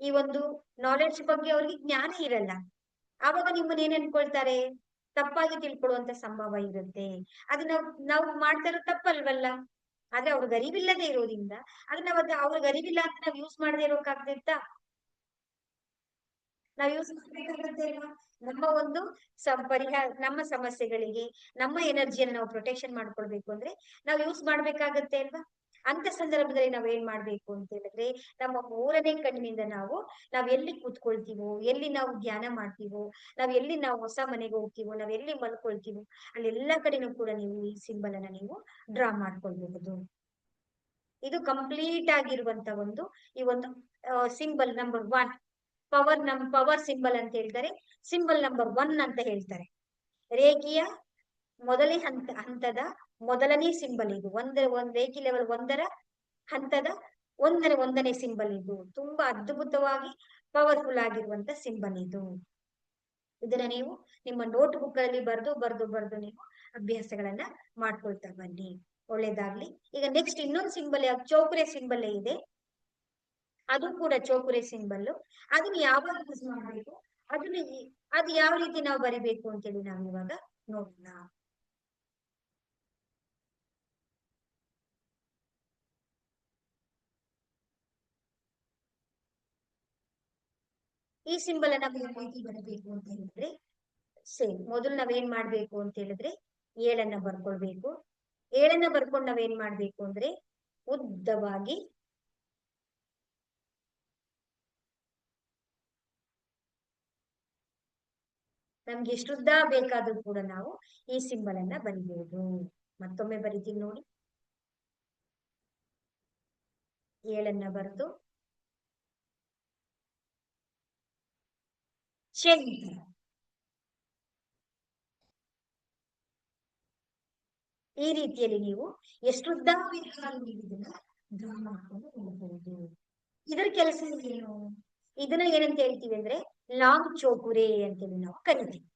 ಈ ಒಂದು ನಾಲೆಡ್ಜ್ ಬಗ್ಗೆ ಅವ್ರಿಗೆ ಜ್ಞಾನ ಇರಲ್ಲ. ಆವಾಗ ನಿಮ್ಮನ್ನ ಏನ್ ಅನ್ಕೊಳ್ತಾರೆ? ತಪ್ಪಾಗಿ ತಿಳ್ಕೊಳ್ಳುವಂತ ಸಂಭವ ಇರುತ್ತೆ. ಅದನ್ನ ನಾವು ನಾವು ಮಾಡ್ತಾ ಇರೋ ತಪ್ಪಲ್ವಲ್ಲ? ಆದ್ರೆ ಅವ್ರು ಗರಿವಿಲ್ಲದೆ ಇರೋದ್ರಿಂದ ಅದನ್ನ ನಾವ್ ಅದು ಗರಿವಿಲ್ಲ ಅಂತ ನಾವ್ ಯೂಸ್ ಮಾಡದೆ ಇರೋಕಾಗ್ತಿತ್ತ? ನಾವ್ ಯೂಸ್ ಮಾಡ್ಬೇಕಾಗತ್ತೆ ನಮ್ಮ ಒಂದು ಸಂ ಪರಿಹಾರ ನಮ್ಮ ಸಮಸ್ಯೆಗಳಿಗೆ, ನಮ್ಮ ಎನರ್ಜಿಯನ್ನು ನಾವು ಪ್ರೊಟೆಕ್ಷನ್ ಮಾಡ್ಕೊಳ್ಬೇಕು ಅಂದ್ರೆ ನಾವ್ ಯೂಸ್ ಮಾಡ್ಬೇಕಾಗತ್ತೆ ಅಲ್ವಾ? ಅಂತ ಸಂದರ್ಭದಲ್ಲಿ ನಾವ್ ಏನ್ ಮಾಡ್ಬೇಕು ಅಂತ ಹೇಳಿದ್ರೆ, ನಮ್ಮ ಮೂರನೇ ಕಣ್ಣಿನಿಂದ ನಾವು, ನಾವ್ ಎಲ್ಲಿ ಕೂತ್ಕೊಳ್ತೀವೋ, ಎಲ್ಲಿ ನಾವು ಧ್ಯಾನ ಮಾಡ್ತೀವೋ, ನಾವ್ ಎಲ್ಲಿ ನಾವು ಹೊಸ ಮನೆಗೆ ಹೋಗ್ತೀವೋ, ನಾವ್ ಎಲ್ಲಿ ಮಲ್ಕೊಳ್ತೀವೋ, ಅಲ್ಲೆಲ್ಲಾ ಕಡೆನೂ ಕೂಡ ನೀವು ಈ ಸಿಂಬಲ್ ಅನ್ನ ನೀವು ಡ್ರಾ ಮಾಡ್ಕೊಳ್ಬಹುದು. ಇದು ಕಂಪ್ಲೀಟ್ ಆಗಿರುವಂತ ಒಂದು ಈ ಒಂದು ಸಿಂಬಲ್ ನಂಬರ್ ಒನ್, ಪವರ್ ನಮ್, ಪವರ್ ಸಿಂಬಲ್ ಅಂತ ಹೇಳ್ತಾರೆ. ಸಿಂಬಲ್ ನಂಬರ್ ಒನ್ ಅಂತ ಹೇಳ್ತಾರೆ. ರೇಖೆಯ ಮೊದಲೇ ಹಂತ, ಹಂತದ ಮೊದಲನೇ ಸಿಂಬಲ್ ಇದು. ಒಂದರ, ಒಂದ್ ರೇಖಿ ಲೆವೆಲ್ ಒಂದರ ಹಂತದ ಒಂದರ ಒಂದನೇ ಸಿಂಬಲ್ ಇದು. ತುಂಬಾ ಅದ್ಭುತವಾಗಿ ಪವರ್ಫುಲ್ ಆಗಿರುವಂತ ಸಿಂಬಲ್ ಇದು. ಇದನ್ನ ನೀವು ನಿಮ್ಮ ನೋಟ್ ಬುಕ್ ಅಲ್ಲಿ ಬರೆದು ಬರೆದು ಬರೆದು ನೀವು ಅಭ್ಯಾಸಗಳನ್ನ ಮಾಡ್ಕೊಳ್ತಾ ಬನ್ನಿ. ಒಳ್ಳೇದಾಗ್ಲಿ. ಈಗ ನೆಕ್ಸ್ಟ್ ಇನ್ನೊಂದು ಸಿಂಬಲ್ ಯಾವ ಚೌಕರೆ ಸಿಂಬಲ್ ಇದೆ. ಅದು ಕೂಡ ಚೌಕರೆ ಸಿಂಬಲ್ ಅದನ್ನ ಯಾವಾಗ ಯೂಸ್ ಮಾಡಬೇಕು? ಅದನ್ನ ಅದು ಯಾವ ರೀತಿ ನಾವು ಬರಿಬೇಕು ಅಂತೇಳಿ ನಾವು ಇವಾಗ ನೋಡೋಣ. ಈ ಸಿಂಬಲ್ ಅನ್ನ ಯಾವ ರೀತಿ ಬರಬೇಕು ಅಂತ ಹೇಳಿದ್ರೆ ಸೇಮ್ ಮೊದಲು ನಾವೇನ್ ಮಾಡ್ಬೇಕು ಅಂತ ಹೇಳಿದ್ರೆ, ಏಳನ್ನ ಬರ್ಕೊಳ್ಬೇಕು. ಏಳನ್ನ ಬರ್ಕೊಂಡು ನಾವೇನ್ ಮಾಡ್ಬೇಕು ಅಂದ್ರೆ, ಉದ್ದವಾಗಿ ನಮ್ಗೆ ಎಷ್ಟು ಉದ್ದ ಬೇಕಾದ್ರೂ ಕೂಡ ನಾವು ಈ ಸಿಂಬಲ್ ಅನ್ನ ಬರಿಬಹುದು ಮತ್ತೊಮ್ಮೆ ಬರಿತೀವಿ ನೋಡಿ. ಏಳನ್ನ ಬರೆದು ಚೆಂದ ಈ ರೀತಿಯಲ್ಲಿ ನೀವು ಎಷ್ಟು ಉದ್ದ ಡ್ರಾ ಮಾಡ್ಕೊಂಡು ಇದರ ಕೆಲಸ ಏನು? ಇದನ್ನ ಏನಂತ ಹೇಳ್ತೀವಿ ಅಂದ್ರೆ ಲಾಂಗ್ ಚೋಕುರೆ ಅಂತೇಳಿ ನಾವು ಕರಿತೀವಿ.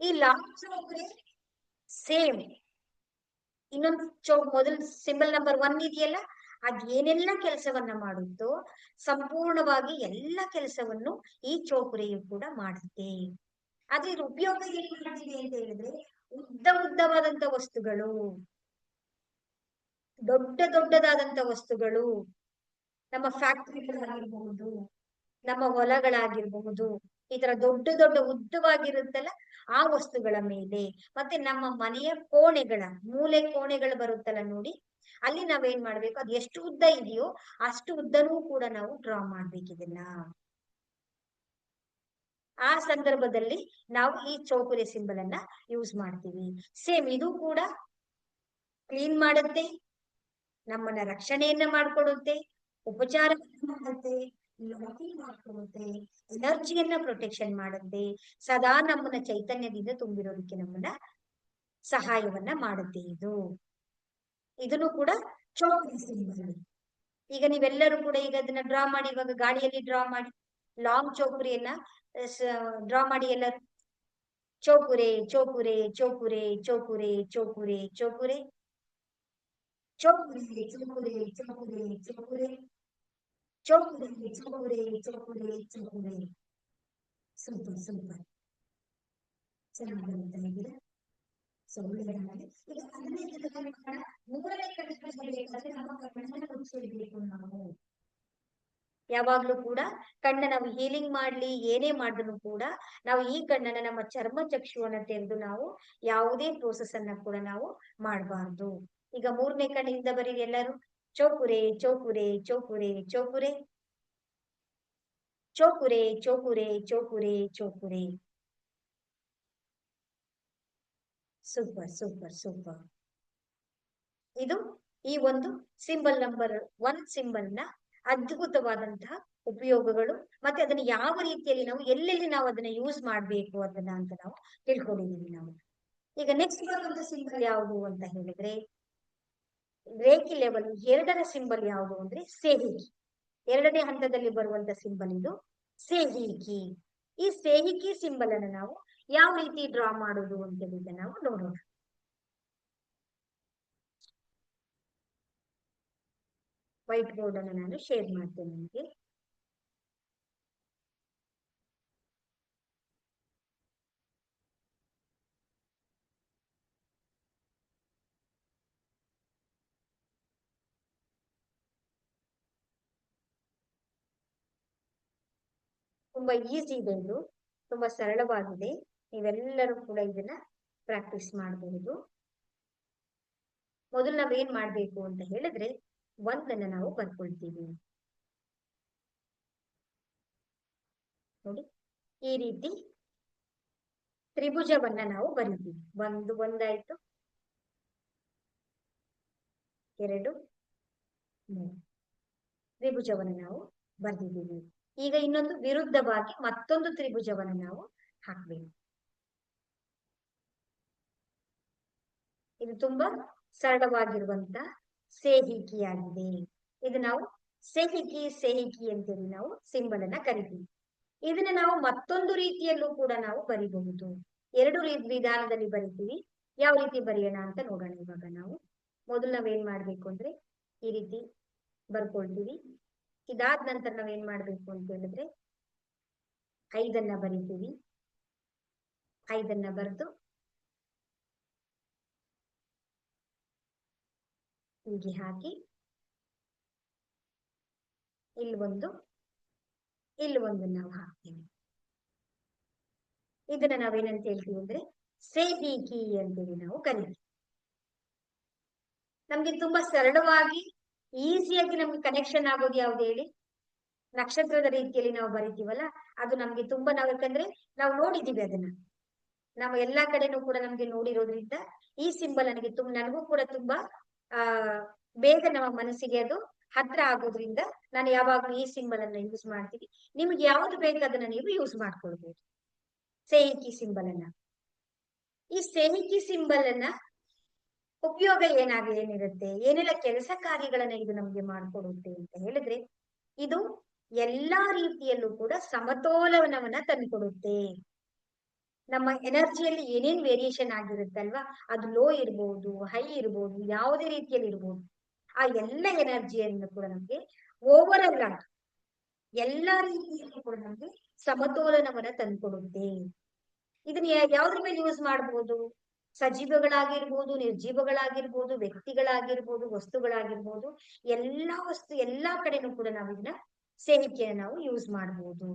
ಈ ಲಾಂಗ್ ಚೋಕುರೆ ಸೇಮ್. ಇನ್ನೊಂದು ಚೌ, ಮೊದಲ ಸಿಂಬಲ್ ನಂಬರ್ ಒನ್ ಇದೆಯಲ್ಲ ಅದ್ ಏನೆಲ್ಲ ಕೆಲಸವನ್ನ ಮಾಡುತ್ತೋ ಸಂಪೂರ್ಣವಾಗಿ ಎಲ್ಲ ಕೆಲಸವನ್ನು ಈ ಚೌಕುರೆಯು ಕೂಡ ಮಾಡುತ್ತೆ ಆದ್ರೆ ಇದ್ರ ಉಪಯೋಗ ಏನ್ ಮಾಡ್ತಿದೆ ಅಂತ ಹೇಳಿದ್ರೆ ಉದ್ದ ಉದ್ದವಾದಂತ ವಸ್ತುಗಳು, ದೊಡ್ಡ ದೊಡ್ಡದಾದಂತ ವಸ್ತುಗಳು, ನಮ್ಮ ಫ್ಯಾಕ್ಟರಿಗಳಾಗಿರ್ಬಹುದು ನಮ್ಮ ಹೊಲಗಳಾಗಿರ್ಬಹುದು ಈ ತರ ದೊಡ್ಡ ದೊಡ್ಡ ಉದ್ದವಾಗಿರುತ್ತಲ್ಲ ಆ ವಸ್ತುಗಳ ಮೇಲೆ. ಮತ್ತೆ ನಮ್ಮ ಮನೆಯ ಕೋಣೆಗಳ, ಮೂಲೆ ಕೋಣೆಗಳು ಬರುತ್ತಲ್ಲ ನೋಡಿ, ಅಲ್ಲಿ ನಾವೇನ್ ಮಾಡ್ಬೇಕು? ಅದು ಎಷ್ಟು ಉದ್ದ ಇದೆಯೋ ಅಷ್ಟು ಉದ್ದನೂ ಕೂಡ ನಾವು ಡ್ರಾ ಮಾಡ್ಬೇಕಿದನ್ನ ಆ ಸಂದರ್ಭದಲ್ಲಿ ನಾವು ಈ ಚೌಕುರಿ ಸಿಂಬಲ್ ಅನ್ನ ಯೂಸ್ ಮಾಡ್ತೀವಿ. ಸೇಮ್ ಇದು ಕೂಡ ಕ್ಲೀನ್ ಮಾಡುತ್ತೆ, ನಮ್ಮನ್ನ ರಕ್ಷಣೆಯನ್ನ ಮಾಡ್ಕೊಡುತ್ತೆ ಉಪಚಾರ ಮಾಡುತ್ತೆ. ಲಾಕಿಂಗ್ ಮಾಡ್ಕೊಡುತ್ತೆ ಎನರ್ಜಿಯನ್ನ ಪ್ರೊಟೆಕ್ಷನ್ ಮಾಡುತ್ತೆ. ಸದಾ ನಮ್ಮನ್ನ ಚೈತನ್ಯದಿಂದ ತುಂಬಿರೋದಕ್ಕೆ ನಮ್ಮನ್ನ ಸಹಾಯವನ್ನ ಮಾಡುತ್ತೆ ಇದು. ಇದನ್ನು ಕೂಡ ಸಿಂಬಲ್ ಈಗ ನೀವೆಲ್ಲರೂ ಕೂಡ ಈಗ ಅದನ್ನ ಡ್ರಾ ಮಾಡಿ, ಇವಾಗ ಗಾಡಿಯಲ್ಲಿ ಡ್ರಾ ಮಾಡಿ ಲಾಂಗ್ ಚೌಕುರಿಯನ್ನ ಡ್ರಾ ಮಾಡಿ ಎಲ್ಲ ಚೌಕುರೆ Cho Ku Rei Cho Ku Rei Cho Ku Rei Cho Ku Rei Cho Ku Rei. Cho Ku Rei Cho Ku Rei Cho Ku Rei Cho Ku Rei. Cho Ku Rei Cho Ku Rei Cho Ku Rei ಚೌಕುರೆ super super ಯಾವಾಗ್ಲೂ ಕೂಡ ಕಣ್ಣ ನಾವು ಹೀಲಿಂಗ್ ಮಾಡ್ಲಿ, ಏನೇ ಮಾಡಿದ್ರು ಕೂಡ ನಾವು ಈ ಕಣ್ಣನ್ನ ನಮ್ಮ ಚರ್ಮ ಚಕ್ಷುವನ್ನ ತೆಗೆದು ನಾವು ಯಾವುದೇ ಪ್ರೋಸೆಸ್ ಅನ್ನ ಕೂಡ ನಾವು ಮಾಡಬಾರ್ದು. ಈಗ ಮೂರನೇ ಕಣ್ಣಿಂದ ಬರೀರಿ ಎಲ್ಲರೂ. Cho ku rei, cho ku rei cho ku rei cho ku rei. Cho ku rei cho ku rei cho ku rei cho ku rei. Super super super ಇದು ಈ ಒಂದು ಸಿಂಬಲ್ ನಂಬರ್ ಒನ್ ಸಿಂಬಲ್ನ ಅದ್ಭುತವಾದಂತಹ ಉಪಯೋಗಗಳು ಮತ್ತೆ ಅದನ್ನ ಯಾವ ರೀತಿಯಲ್ಲಿ ನಾವು ಎಲ್ಲೆಲ್ಲಿ ನಾವು ಅದನ್ನ ಯೂಸ್ ಮಾಡ್ಬೇಕು ಅದನ್ನ ಅಂತ ನಾವು ತಿಳ್ಕೊಂಡಿದ್ದೀವಿ ನಾವು. ಈಗ ನೆಕ್ಸ್ಟ್ ಬರುವಂತ ಸಿಂಬಲ್ ಯಾವುದು ಅಂತ ಹೇಳಿದ್ರೆ ರೇಖಿ ಲೆವೆಲ್ ಎರಡರ ಸಿಂಬಲ್ ಯಾವುದು ಅಂದ್ರೆ ಸೇಹಿಕಿ ಎರಡನೇ ಹಂತದಲ್ಲಿ ಬರುವಂತ ಸಿಂಬಲ್ ಇದು ಸೇಹಿಕಿ ಈ ಸೇಹಿಕಿ ಸಿಂಬಲ್ ಅನ್ನ ನಾವು ಯಾವ ರೀತಿ ಡ್ರಾ ಮಾಡೋದು ಅಂತ ಹೇಳಿದ ನಾವು ನೋಡೋಣ. ವೈಟ್ ಬೋರ್ಡ್ ಅನ್ನು ನಾನು ಶೇರ್ ಮಾಡ್ತೇನೆ ನಿಮಗೆ. ತುಂಬಾ ಈಸಿ ಇದೆ ಇದು. ತುಂಬಾ ಸರಳವಾಗಿದೆ. ನೀವೆಲ್ಲರೂ ಕೂಡ ಇದನ್ನ ಪ್ರಾಕ್ಟೀಸ್ ಮಾಡಬಹುದು. ಮೊದಲು ನಾವೇನ್ ಮಾಡ್ಬೇಕು ಅಂತ ಹೇಳಿದ್ರೆ ಒಂದನ್ನ ನಾವು ಬರ್ಕೊಳ್ತೀವಿ. ನೋಡಿ, ಈ ರೀತಿ ತ್ರಿಭುಜವನ್ನ ನಾವು ಬರಿತೀವಿ. ಒಂದು, ಒಂದಾಯ್ತು. ಎರಡು, ಮೂರು. ತ್ರಿಭುಜವನ್ನು ನಾವು ಬರ್ದಿದ್ದೀವಿ. ಈಗ ಇನ್ನೊಂದು ವಿರುದ್ಧವಾಗಿ ಮತ್ತೊಂದು ತ್ರಿಭುಜವನ್ನು ನಾವು ಹಾಕ್ಬೇಕು. ಇದು ತುಂಬಾ ಸರಳವಾಗಿರುವಂತ ಸೇಹಿಕಿಯಾಗಿದೆ. ಇದು ನಾವು ಸೇಹಿಕಿ ಸೇಹಿಕಿ ಅಂತೇಳಿ ನಾವು ಸಿಂಬಲ್ ಅನ್ನ ಕರಿತೀವಿ. ಇದನ್ನ ನಾವು ಮತ್ತೊಂದು ರೀತಿಯಲ್ಲೂ ಕೂಡ ನಾವು ಬರಿಬಹುದು. ಎರಡು ವಿಧಾನದಲ್ಲಿ ಬರಿತೀವಿ. ಯಾವ ರೀತಿ ಬರೆಯೋಣ ಅಂತ ನೋಡೋಣ ಇವಾಗ ನಾವು. ಮೊದಲು ನಾವೇನ್ ಮಾಡ್ಬೇಕು ಅಂದ್ರೆ ಈ ರೀತಿ ಬರ್ಕೊಳ್ತೀವಿ. ಇದಾದ ನಂತರ ನಾವೇನ್ ಮಾಡ್ಬೇಕು ಅಂತ ಹೇಳಿದ್ರೆ ಐದನ್ನ ಬರಿತೀವಿ. ಐದನ್ನ ಬರೆದು ಹೀಗೆ ಹಾಕಿ ಇಲ್ಲಿ ಒಂದು ಇಲ್ಲಿ ಒಂದು ನಾವು ಹಾಕ್ತೀವಿ. ಇದನ್ನ ನಾವೇನಂತ ಹೇಳ್ತೀವಿ ಅಂದ್ರೆ ಸೇಹಿಕಿ ಅಂತೇಳಿ ನಾವು ಕರಿತೀವಿ. ನಮ್ಗೆ ತುಂಬಾ ಸರಳವಾಗಿ ಈಸಿಯಾಗಿ ನಮ್ಗೆ ಕನೆಕ್ಷನ್ ಆಗೋದು ಯಾವ್ದು ಹೇಳಿ? ನಕ್ಷತ್ರದ ರೀತಿಯಲ್ಲಿ ನಾವು ಬರಿತೀವಲ್ಲ, ಅದು ನಮ್ಗೆ ತುಂಬಾ ನಾವು ಯಾಕಂದ್ರೆ ನಾವು ನೋಡಿದೀವಿ ಅದನ್ನ. ನಾವು ಎಲ್ಲಾ ಕಡೆನೂ ಕೂಡ ನಮ್ಗೆ ನೋಡಿರೋದ್ರಿಂದ ಈ ಸಿಂಬಲ್ ನನಗೆ ತುಂಬ ನನಗೂ ಕೂಡ ತುಂಬಾ, ಆ, ಬೇಗ ನಮ್ಮ ಮನಸ್ಸಿಗೆ ಅದು ಹತ್ರ ಆಗೋದ್ರಿಂದ ನಾನು ಯಾವಾಗ್ಲೂ ಈ ಸಿಂಬಲ್ ಅನ್ನ ಯೂಸ್ ಮಾಡ್ತೀನಿ. ನಿಮ್ಗೆ ಯಾವ್ದು ಬೇಕು ಅದನ್ನ ನೀವು ಯೂಸ್ ಮಾಡ್ಕೊಳ್ಬಹುದು ಸೇಹಿಕಿ ಸಿಂಬಲ್ ಅನ್ನ. ಈ ಸೇಹಿಕಿ ಸಿಂಬಲ್ ಅನ್ನ ಉಪಯೋಗ ಏನಾಗ ಏನಿರುತ್ತೆ ಏನೆಲ್ಲ ಕೆಲಸ ಕಾರ್ಯಗಳನ್ನ ಇದು ನಮ್ಗೆ ಮಾಡ್ಕೊಡುತ್ತೆ ಅಂತ ಹೇಳಿದ್ರೆ, ಇದು ಎಲ್ಲಾ ರೀತಿಯಲ್ಲೂ ಕೂಡ ಸಮತೋಲನವನ್ನ ತಂದುಕೊಡುತ್ತೆ. ನಮ್ಮ ಎನರ್ಜಿಯಲ್ಲಿ ಏನೇನ್ ವೇರಿಯೇಷನ್ ಆಗಿರುತ್ತಲ್ವಾ? ಅದು ಲೋ ಇರ್ಬೋದು ಹೈ ಇರ್ಬೋದು, ಯಾವುದೇ ರೀತಿಯಲ್ಲಿ ಇರ್ಬೋದು. ಆ ಎಲ್ಲ ಎನರ್ಜಿಯನ್ನು ಕೂಡ ನಮ್ಗೆ ಓವರ್ ಆಲ್ ಆಗಿ ಎಲ್ಲಾ ರೀತಿಯಲ್ಲಿ ಕೂಡ ನಮ್ಗೆ ಸಮತೋಲನವನ್ನ ತಂದ್ಕೊಡುತ್ತೆ. ಇದನ್ನ ಯಾವ್ದ್ರ ಮೇಲೆ ಯೂಸ್ ಮಾಡ್ಬೋದು? ಸಜೀವಗಳಾಗಿರ್ಬೋದು, ನಿರ್ಜೀವಗಳಾಗಿರ್ಬೋದು, ವ್ಯಕ್ತಿಗಳಾಗಿರ್ಬೋದು, ವಸ್ತುಗಳಾಗಿರ್ಬೋದು, ಎಲ್ಲಾ ವಸ್ತು ಎಲ್ಲಾ ಕಡೆನೂ ಕೂಡ ನಾವು ಇದನ್ನ ಸೇಹಿಕೆಯನ್ನು ನಾವು ಯೂಸ್ ಮಾಡಬಹುದು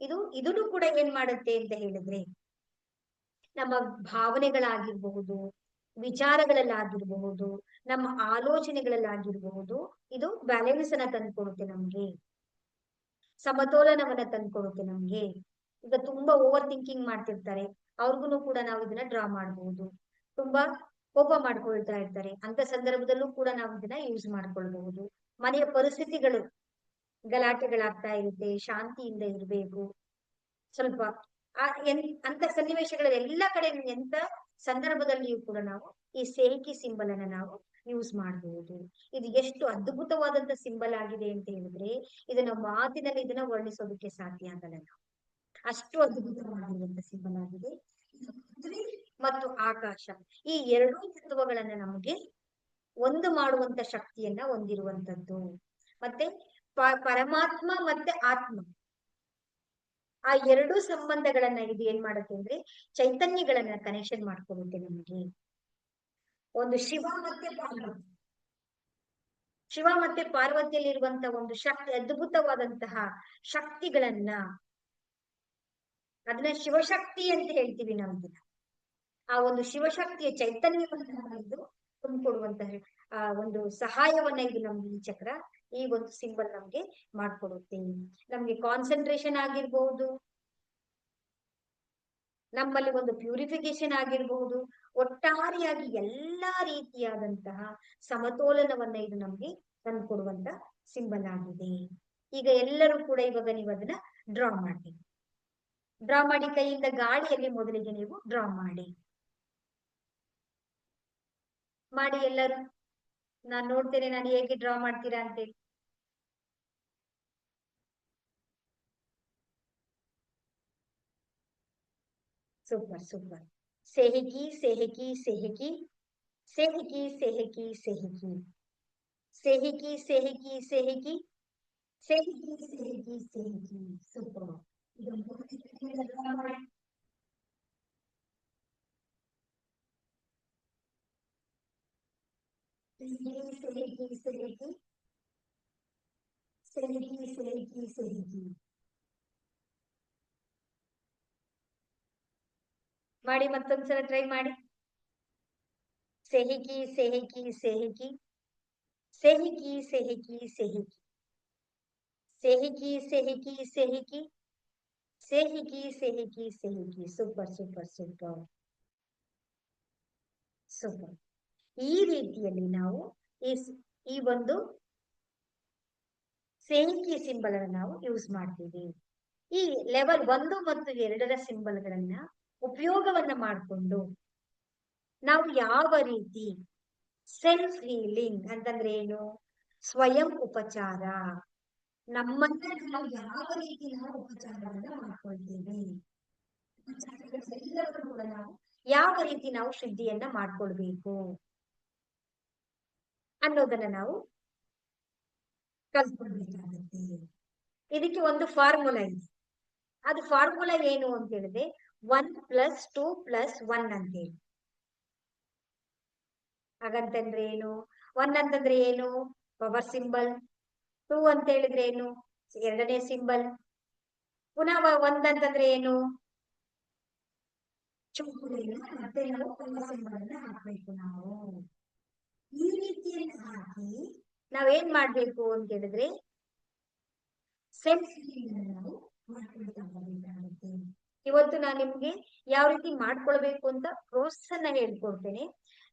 ಇದು, ಇದನ್ನು ಕೂಡ ಏನ್ ಮಾಡುತ್ತೆ ಅಂತ ಹೇಳಿದ್ರೆ, ನಮ್ಮ ಭಾವನೆಗಳಾಗಿರ್ಬಹುದು ವಿಚಾರಗಳಲ್ಲಾಗಿರಬಹುದು ನಮ್ಮ ಆಲೋಚನೆಗಳಲ್ಲಾಗಿರಬಹುದು ಇದು ಬ್ಯಾಲೆನ್ಸ್ ಅನ್ನ ತಂದ್ಕೊಡುತ್ತೆ ನಮ್ಗೆ. ಸಮತೋಲನವನ್ನ ತಂದ್ಕೊಡುತ್ತೆ ನಮ್ಗೆ. ಈಗ ತುಂಬಾ ಓವರ್ ಥಿಂಕಿಂಗ್ ಮಾಡ್ತಿರ್ತಾರೆ. ಅವ್ರಿಗೂ ಕೂಡ ನಾವು ಇದನ್ನ ಡ್ರಾ ಮಾಡಬಹುದು ತುಂಬಾ ಕೋಪ ಮಾಡ್ಕೊಳ್ತಾ ಇರ್ತಾರೆ. ಅಂತ ಸಂದರ್ಭದಲ್ಲೂ ಕೂಡ ನಾವು ಇದನ್ನ ಯೂಸ್ ಮಾಡ್ಕೊಳ್ಬಹುದು. ಮನೆಯ ಪರಿಸ್ಥಿತಿಗಳು ಗಲಾಟೆಗಳಾಗ್ತಾ ಇರುತ್ತೆ, ಶಾಂತಿಯಿಂದ ಇರಬೇಕು. ಸ್ವಲ್ಪ ಅಂತ ಸನ್ನಿವೇಶಗಳಲ್ಲಿ ಎಲ್ಲ ಕಡೆ ಎಂತ ಸಂದರ್ಭದಲ್ಲಿಯೂ ಕೂಡ ನಾವು ಈ ಸೇಹಿಕಿ ಸಿಂಬಲ್ ಅನ್ನ ನಾವು ಯೂಸ್ ಮಾಡಬಹುದು ಇದು ಎಷ್ಟು ಅದ್ಭುತವಾದಂತ ಸಿಂಬಲ್ ಆಗಿದೆ ಅಂತ ಹೇಳಿದ್ರೆ, ಇದನ್ನ ಮಾತಿನಲ್ಲಿ ಇದನ್ನ ವರ್ಣಿಸೋದಕ್ಕೆ ಸಾಧ್ಯ ಆಗಲ್ಲ ನಾವು. ಅಷ್ಟು ಅದ್ಭುತವಾಗಿರುವಂತ ಸಿಂಬಲ್ ಆಗಿದೆ ಪೃಥ್ವಿ ಮತ್ತು ಆಕಾಶ ಈ ಎರಡೂ ತತ್ವಗಳನ್ನ ನಮಗೆ ಒಂದು ಮಾಡುವಂತ ಶಕ್ತಿಯನ್ನ ಹೊಂದಿರುವಂತದ್ದು. ಮತ್ತೆ ಪರಮಾತ್ಮ ಮತ್ತೆ ಆತ್ಮ ಆ ಎರಡೂ ಸಂಬಂಧಗಳನ್ನ ಇದು ಏನ್ ಮಾಡುತ್ತೆ ಅಂದ್ರೆ ಚೈತನ್ಯಗಳನ್ನ ಕನೆಕ್ಷನ್ ಮಾಡ್ಕೊಡುತ್ತೆ ನಮಗೆ. ಒಂದು ಶಿವ ಮತ್ತೆ ಪಾರ್ವತಿ. ಶಿವ ಮತ್ತೆ ಪಾರ್ವತಿಯಲ್ಲಿರುವಂತಹ ಒಂದು ಶಕ್ತಿ, ಅದ್ಭುತವಾದಂತಹ ಶಕ್ತಿಗಳನ್ನ ಅದನ್ನ ಶಿವಶಕ್ತಿ ಅಂತ ಹೇಳ್ತೀವಿ ಇದನ್ನ ಆ ಒಂದು ಶಿವಶಕ್ತಿಯ ಚೈತನ್ಯವನ್ನು ಇದು ತುಂಬಿಕೊಡುವಂತಹ ಆ ಒಂದು ಸಹಾಯವನ್ನ ಇದು ನಮ್ಗೆ ಈ ಚಕ್ರ, ಈ ಒಂದು ಸಿಂಬಲ್ ನಮ್ಗೆ ಮಾಡ್ಕೊಡುತ್ತೆ. ನಮ್ಗೆ ಕಾನ್ಸಂಟ್ರೇಷನ್ ಆಗಿರ್ಬಹುದು ನಮ್ಮಲ್ಲಿ ಒಂದು ಪ್ಯೂರಿಫಿಕೇಶನ್ ಆಗಿರ್ಬಹುದು ಒಟ್ಟಾರೆಯಾಗಿ ಎಲ್ಲಾ ರೀತಿಯಾದಂತಹ ಸಮತೋಲನವನ್ನ ಇದು ನಮ್ಗೆ ತಂದ್ಕೊಡುವಂತ ಸಿಂಬಲ್ ಆಗಿದೆ. ಈಗ ಎಲ್ಲರೂ ಕೂಡ ಇವಾಗ ನೀವು ಅದನ್ನ ಡ್ರಾ ಮಾಡಿ ಡ್ರಾ ಮಾಡಿ ಕೈಯಿಂದ ಗಾಳಿಯಲ್ಲಿ ಮೊದಲಿಗೆ ನೀವು ಡ್ರಾ ಮಾಡಿ. ಮಾಡಿ ಎಲ್ಲರೂ. ನಾನ್ ನೋಡ್ತೇನೆ ನಾನು ಹೇಗೆ ಡ್ರಾ ಮಾಡ್ತೀರಾ ಅಂತೇಳಿ super super sei he ki, sei he ki sei he ki. Sei he ki sei he ki sei he ki. Sei he ki sei he ki sei he ki. Sei he ki sei he ki, sei he ki. Super sei he ki sei he ki sei he ki sei he ki sei he ki sei he ki ಮಾಡಿ ಮತ್ತೊಂದ್ಸಲ ಟ್ರೈ ಮಾಡಿ. Sei he ki sei he ki sei he ki. Sei he ki sei he ki sei he ki. Sei he ki sei he ki sei he ki. Sei he ki sei he ki sei he ki super super super super ಈ ರೀತಿಯಲ್ಲಿ ನಾವು ಈ ಈ ಒಂದು ಸೇಹಿಕಿ ಸಿಂಬಲ್ ಅನ್ನು ನಾವು ಯೂಸ್ ಮಾಡ್ತೀವಿ. ಈ ಲೆವೆಲ್ ಒಂದು ಮತ್ತು ಎರಡರ ಸಿಂಬಲ್ಗಳನ್ನ ಉಪಯೋಗವನ್ನ ಮಾಡಿಕೊಂಡು ನಾವು ಯಾವ ರೀತಿ ಸೆಲ್ಫ್ ಹೀಲಿಂಗ್ ಅಂತಂದ್ರೆ ಏನು? ಸ್ವಯಂ ಉಪಚಾರ. ನಮ್ಮನ್ನ ನಾವು ಯಾವ ರೀತಿ ನಾವು ಉಪಚಾರವನ್ನ ಮಾಡ್ಕೊಳ್ತೀವಿ ಉಪಚಾರಗಳೆಲ್ಲವನ್ನೂ ಕೂಡ ನಾವು ಯಾವ ರೀತಿ ನಾವು ಶುದ್ಧಿಯನ್ನ ಮಾಡ್ಕೊಳ್ಬೇಕು? ಅನ್ನೋದನ್ನ ನಾವು ಕಲ್ತ್ಕೊಳ್ಬೇಕಾಗತ್ತೆ. ಇದಕ್ಕೆ ಒಂದು ಫಾರ್ಮುಲಾ ಇದೆ. ಅದು ಫಾರ್ಮುಲಾ ಏನು ಅಂತ ಹೇಳಿದ್ರೆ one plus two plus one ಅಂತೇಳಿ ಹಾಗಂತಂದ್ರೆ ಏನು? ಒನ್ ಅಂತಂದ್ರೆ ಏನು? Power symbol. ಟೂ ಅಂತ ಹೇಳಿದ್ರೆ ಏನು? ಎರಡನೇ ಸಿಂಬಲ್ ಪುನಃ ಒಂದ್ ಅಂತಂದ್ರೆ ಏನು? ನಾವ್ ನಾವು. ಈ ರೀತಿಯಲ್ಲಿ ಹಾಕಿ ನಾವೇನ್ ಮಾಡ್ಬೇಕು ಅಂತ ಹೇಳಿದ್ರೆ ಇವತ್ತು ನಾನು ನಿಮ್ಗೆ ಯಾವ ರೀತಿ ಮಾಡ್ಕೊಳ್ಬೇಕು ಅಂತ ಪ್ರೋತ್ಸಾಹ ಹೇಳ್ಕೊಡ್ತೇನೆ.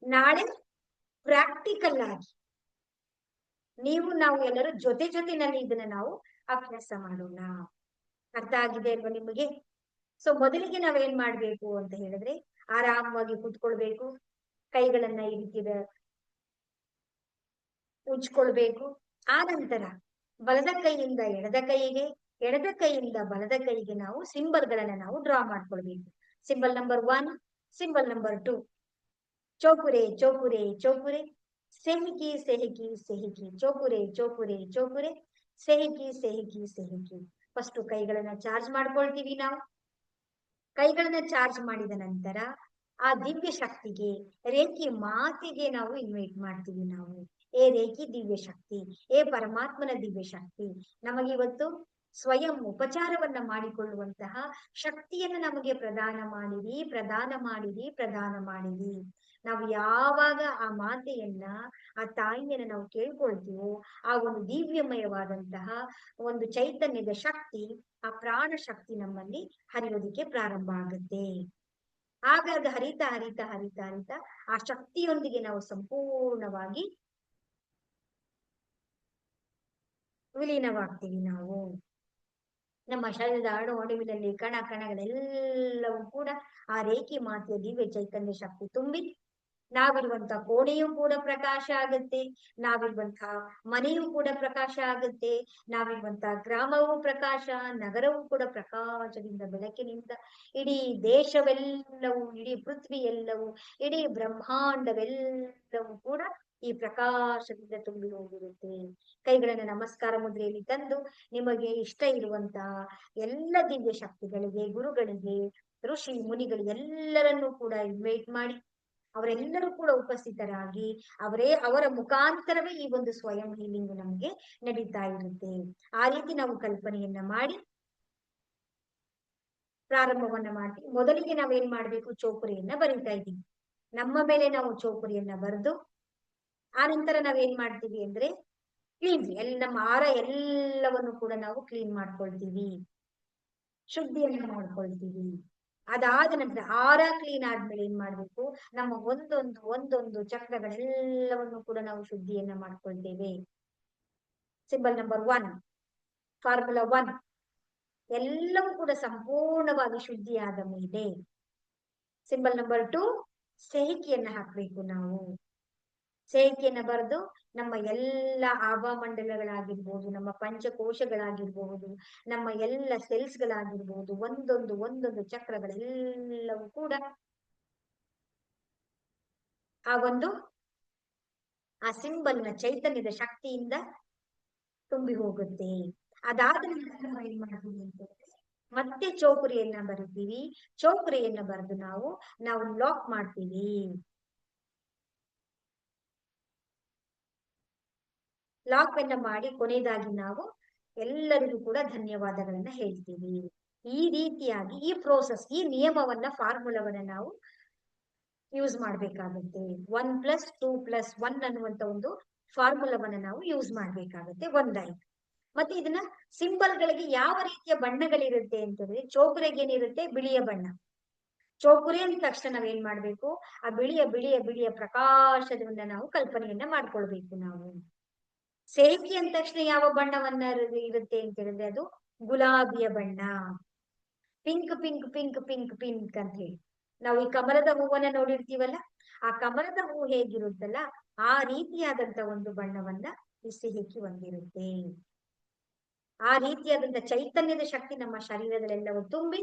ನಾಳೆ ಪ್ರಾಕ್ಟಿಕಲ್ ಆಗಿ ನೀವು ನಾವು ಎಲ್ಲರೂ ಜೊತೆ ಜೊತೆನಲ್ಲಿ ಇದನ್ನ ನಾವು ಅಭ್ಯಾಸ ಮಾಡೋಣ. ಅರ್ಥ ಆಗಿದೆ ಅಲ್ವಾ ನಿಮಗೆ? ಸೊ ಮೊದಲಿಗೆ ನಾವೇನ್ ಮಾಡ್ಬೇಕು ಅಂತ ಹೇಳಿದ್ರೆ ಆರಾಮವಾಗಿ ಕೂತ್ಕೊಳ್ಬೇಕು, ಕೈಗಳನ್ನ ಈ ರೀತಿ ಉಜ್ಕೊಳ್ಬೇಕು. ಆ ನಂತರ ಬಲದ ಕೈಯಿಂದ ಎಡದ ಕೈಗೆ, ಎಡದ ಕೈಯಿಂದ ಬಲದ ಕೈಗೆ ನಾವು ಸಿಂಬಲ್ ಗಳನ್ನ ನಾವು ಡ್ರಾ ಮಾಡ್ಕೊಳ್ಬೇಕು. Symbol number one, symbol number two. Cho ku rei cho ku rei, cho ku rei. Sei he ki sei he ki sei he ki. Cho ku rei cho ku rei cho ku rei sei he ki sei he ki sei he ki. First ಕೈಗಳನ್ನ ಚಾರ್ಜ್ ಮಾಡ್ಕೊಳ್ತೀವಿ ನಾವು. ಕೈಗಳನ್ನ ಚಾರ್ಜ್ ಮಾಡಿದ ನಂತರ ಆ ದಿವ್ಯ ಶಕ್ತಿಗೆ ರೇಖಿ ಮಾತಿಗೆ ನಾವು ಇನ್ವೈಟ್ ಮಾಡ್ತೀವಿ ನಾವು. ಏ ರೇಖಿ ದಿವ್ಯ ಶಕ್ತಿ, ಏ ಪರಮಾತ್ಮನ ದಿವ್ಯ ಶಕ್ತಿ. ನಮಗೆ ಇವತ್ತು ಸ್ವಯಂ ಉಪಚಾರವನ್ನ ಮಾಡಿಕೊಳ್ಳುವಂತಹ ಶಕ್ತಿಯನ್ನು ನಮಗೆ ಪ್ರದಾನ ಮಾಡಿರಿ ಪ್ರದಾನ ಮಾಡಿರಿ ಪ್ರದಾನ ಮಾಡಿರಿ. ನಾವು ಯಾವಾಗ ಆ ಮಾತೆಯನ್ನ, ಆ ತಾಯಿಯನ್ನ ನಾವು ಕೇಳ್ಕೊಳ್ತೀವೋ, ಆ ಒಂದು ದಿವ್ಯಮಯವಾದಂತಹ ಒಂದು ಚೈತನ್ಯದ ಶಕ್ತಿ, ಆ ಪ್ರಾಣ ಶಕ್ತಿ ನಮ್ಮಲ್ಲಿ ಹರಿಯೋದಿಕ್ಕೆ ಪ್ರಾರಂಭ ಆಗುತ್ತೆ. ಆಗ ಹರಿತ ಹರಿತ ಹರಿತ ಹರಿತ ಹರಿತಾ ಆ ಶಕ್ತಿಯೊಂದಿಗೆ ನಾವು ಸಂಪೂರ್ಣವಾಗಿ ವಿಲೀನವಾಗ್ತೀವಿ ನಾವು. ನಮ್ಮ ಶರೀರದ ಅಣು ಅಣುವಿನಲ್ಲಿ ಕಣ ಕಣಗಳೆಲ್ಲವೂ ಕೂಡ ಆ ರೇಖಿ ಮಾತೆಯ ದಿವ್ಯ ಚೈತನ್ಯ ಶಕ್ತಿ ತುಂಬಿ ನಾವಿರುವಂತ ಕೋಣೆಯೂ ಕೂಡ ಪ್ರಕಾಶ ಆಗುತ್ತೆ ನಾವಿರುವಂತಹ ಮನೆಯೂ ಕೂಡ ಪ್ರಕಾಶ ಆಗುತ್ತೆ ನಾವಿರುವಂತ ಗ್ರಾಮವೂ ಪ್ರಕಾಶ, ನಗರವೂ ಕೂಡ ಪ್ರಕಾಶದಿಂದ ಬೆಳಕಿನಿಂದ ಇಡೀ ದೇಶವೆಲ್ಲವೂ, ಇಡೀ ಪೃಥ್ವಿ ಎಲ್ಲವೂ ಇಡೀ ಬ್ರಹ್ಮಾಂಡವೆಲ್ಲವೂ ಕೂಡ ಈ ಪ್ರಕಾಶದಿಂದ ತುಂಬಿ ಹೋಗಿರುತ್ತೆ. ಕೈಗಳನ್ನ ನಮಸ್ಕಾರ ಮುದ್ರೆಯಲ್ಲಿ ತಂದು ನಿಮಗೆ ಇಷ್ಟ ಇರುವಂತಹ ಎಲ್ಲ ದಿವ್ಯ ಶಕ್ತಿಗಳಿಗೆ, ಗುರುಗಳಿಗೆ, ಋಷಿ ಮುನಿಗಳು ಎಲ್ಲರನ್ನೂ ಕೂಡ ಇನ್ವೈಟ್ ಮಾಡಿ ಅವರೆಲ್ಲರೂ ಕೂಡ ಉಪಸ್ಥಿತರಾಗಿ ಅವರೇ ಅವರ ಮುಖಾಂತರವೇ ಈ ಒಂದು ಸ್ವಯಂ ಹೀಲಿಂಗ್ ನಮಗೆ ನಡೀತಾ ಇರುತ್ತೆ. ಆ ರೀತಿ ನಾವು ಕಲ್ಪನೆಯನ್ನ ಮಾಡಿ ಪ್ರಾರಂಭವನ್ನ ಮಾಡ್ತೀವಿ. ಮೊದಲಿಗೆ ನಾವೇನ್ ಮಾಡ್ಬೇಕು? ಚೋಪುರಿಯನ್ನ ಬರಿತಾ ಇದ್ದೀವಿ. ನಮ್ಮ ಮೇಲೆ ನಾವು ಚೋಪುರಿಯನ್ನ ಬರೆದು ಆ ನಂತರ ನಾವೇನ್ ಮಾಡ್ತೀವಿ ಅಂದ್ರೆ ಕ್ಲೀನ್ ಎಲ್ಲ ನಮ್ಮ ಆರ ಎಲ್ಲವನ್ನು ಕೂಡ ನಾವು ಕ್ಲೀನ್ ಮಾಡ್ಕೊಳ್ತೀವಿ. ಶುದ್ಧಿಯನ್ನ ಮಾಡ್ಕೊಳ್ತೀವಿ. ಅದಾದ ನಂತರ ಆರ ಕ್ಲೀನ್ ಆದ್ಮೇಲೆ ಏನ್ ಮಾಡ್ಬೇಕು? ನಮ್ಮ ಒಂದೊಂದು ಒಂದೊಂದು ಚಕ್ರಗಳೆಲ್ಲವನ್ನು ಕೂಡ ನಾವು ಶುದ್ಧಿಯನ್ನ ಮಾಡ್ಕೊಳ್ತೇವೆ. Symbol number one formula one ಎಲ್ಲವೂ ಕೂಡ ಸಂಪೂರ್ಣವಾಗಿ ಶುದ್ಧಿಯಾದ ಮೇಲೆ. ಸಿಂಬಲ್ ನಂಬರ್ ಟು ಸೆಹಿಕಿಯನ್ನ ಹಾಕ್ಬೇಕು ನಾವು. ಸೇಹಿಕೆಯನ್ನ ಬರೆದು ನಮ್ಮ ಎಲ್ಲ ಆಭಾಮಂಡಲಗಳಾಗಿರ್ಬೋದು ನಮ್ಮ ಪಂಚಕೋಶಗಳಾಗಿರ್ಬಹುದು ನಮ್ಮ ಎಲ್ಲ ಸೆಲ್ಸ್ ಗಳಾಗಿರ್ಬಹುದು ಒಂದೊಂದು ಒಂದೊಂದು ಚಕ್ರಗಳೆಲ್ಲವೂ ಕೂಡ ಆ ಒಂದು ಆ ಸಿಂಬಲ್ನ ಚೈತನ್ಯದ ಶಕ್ತಿಯಿಂದ ತುಂಬಿ ಹೋಗುತ್ತೆ. ಅದಾದ ನಂತರ ಏನ್ ಮಾಡ್ತೀವಿ ಅಂತ ಮತ್ತೆ ಚೌಕರಿಯನ್ನ ಬರಿತೀವಿ. ಚೌಕರಿಯನ್ನ ಬರೆದು ನಾವು ನಾವು ಲಾಕ್ ಮಾಡ್ತೀವಿ. ಲಾಕ್ ಅನ್ನ ಮಾಡಿ ಕೊನೆಯದಾಗಿ ನಾವು ಎಲ್ಲರಿಗೂ ಕೂಡ ಧನ್ಯವಾದಗಳನ್ನ ಹೇಳ್ತೀವಿ. ಈ ರೀತಿಯಾಗಿ ಈ ಪ್ರೋಸೆಸ್ ಈ ನಿಯಮವನ್ನ ಫಾರ್ಮುಲಾವನ್ನ ನಾವು ಯೂಸ್ ಮಾಡ್ಬೇಕಾಗುತ್ತೆ. One plus two plus one ಅನ್ನುವಂತ ಒಂದು ಫಾರ್ಮುಲಾವನ್ನ ನಾವು ಯೂಸ್ ಮಾಡ್ಬೇಕಾಗುತ್ತೆ. ಒಂದಾಯ್ತು. ಮತ್ತೆ ಇದನ್ನ ಸಿಂಬಲ್ಗಳಿಗೆ ಯಾವ ರೀತಿಯ ಬಣ್ಣಗಳಿರುತ್ತೆ ಅಂತಂದ್ರೆ ಚೋಕುರೆಗೆ ಏನಿರುತ್ತೆ ಬಿಳಿಯ ಬಣ್ಣ. ಚೋಕುರೆ ಅಂದ ತಕ್ಷಣ ನಾವೇನ್ ಮಾಡ್ಬೇಕು? ಆ ಬಿಳಿಯ ಬಿಳಿಯ ಬಿಳಿಯ ಪ್ರಕಾಶದಿಂದ ನಾವು ಕಲ್ಪನೆಯನ್ನ ಮಾಡ್ಕೊಳ್ಬೇಕು ನಾವು. ಸೇಫಿ ಅಂದ ತಕ್ಷಣ ಯಾವ ಬಣ್ಣವನ್ನ ಇರುತ್ತೆ ಅಂತ ಹೇಳಿದ್ರೆ ಅದು ಗುಲಾಬಿಯ ಬಣ್ಣ. Pink pink pink pink pink ಅಂತ ಹೇಳಿ. ನಾವು ಈ ಕಮಲದ ಹೂವನ್ನ ನೋಡಿರ್ತೀವಲ್ಲ, ಆ ಕಮಲದ ಹೂ ಹೇಗಿರುತ್ತಲ್ಲ, ಆ ರೀತಿಯಾದಂತ ಒಂದು ಬಣ್ಣವನ್ನ ಈ ಸಿಹಿಕಿ ಹೊಂದಿರುತ್ತೆ. ಆ ರೀತಿಯಾದಂತ ಚೈತನ್ಯದ ಶಕ್ತಿ ನಮ್ಮ ಶರೀರದಲ್ಲೆಲ್ಲವೂ ತುಂಬಿ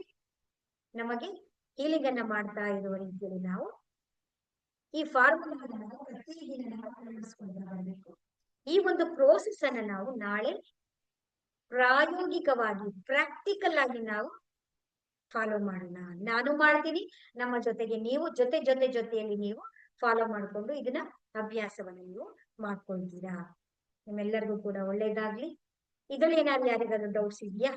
ನಮಗೆ ಹೀಲಿಂಗ್ ಅನ್ನ ಮಾಡ್ತಾ ಇರುವ ರೀತಿಯಲ್ಲಿ ನಾವು ಈ ಫಾರ್ಮುಲಾವನ್ನು ಪ್ರತಿದಿನ ನಾವು ಬರಬೇಕು. ಈ ಒಂದು ಪ್ರೋಸೆಸ್ ಅನ್ನ ನಾವು ನಾಳೆ ಪ್ರಾಯೋಗಿಕವಾಗಿ ಪ್ರಾಕ್ಟಿಕಲ್ ಆಗಿ ನಾವು ಫಾಲೋ ಮಾಡೋಣ. ನಾನು ಮಾಡ್ತೀನಿ, ನಮ್ಮ ಜೊತೆಗೆ ನೀವು, ಜೊತೆ ಜೊತೆ, ಜೊತೆಯಲ್ಲಿ ನೀವು ಫಾಲೋ ಮಾಡ್ಕೊಂಡು ಇದನ್ನ ಅಭ್ಯಾಸವನ್ನ ನೀವು ಮಾಡ್ಕೊಳ್ತೀರಾ. ನಿಮ್ಮೆಲ್ಲರಿಗೂ ಕೂಡ ಒಳ್ಳೇದಾಗ್ಲಿ. ಇದರಲ್ಲಿ ಏನಾದ್ರು ಯಾರಿಗಾದ್ರು ಡೌಟ್ಸ್ ಇದೆಯಾ?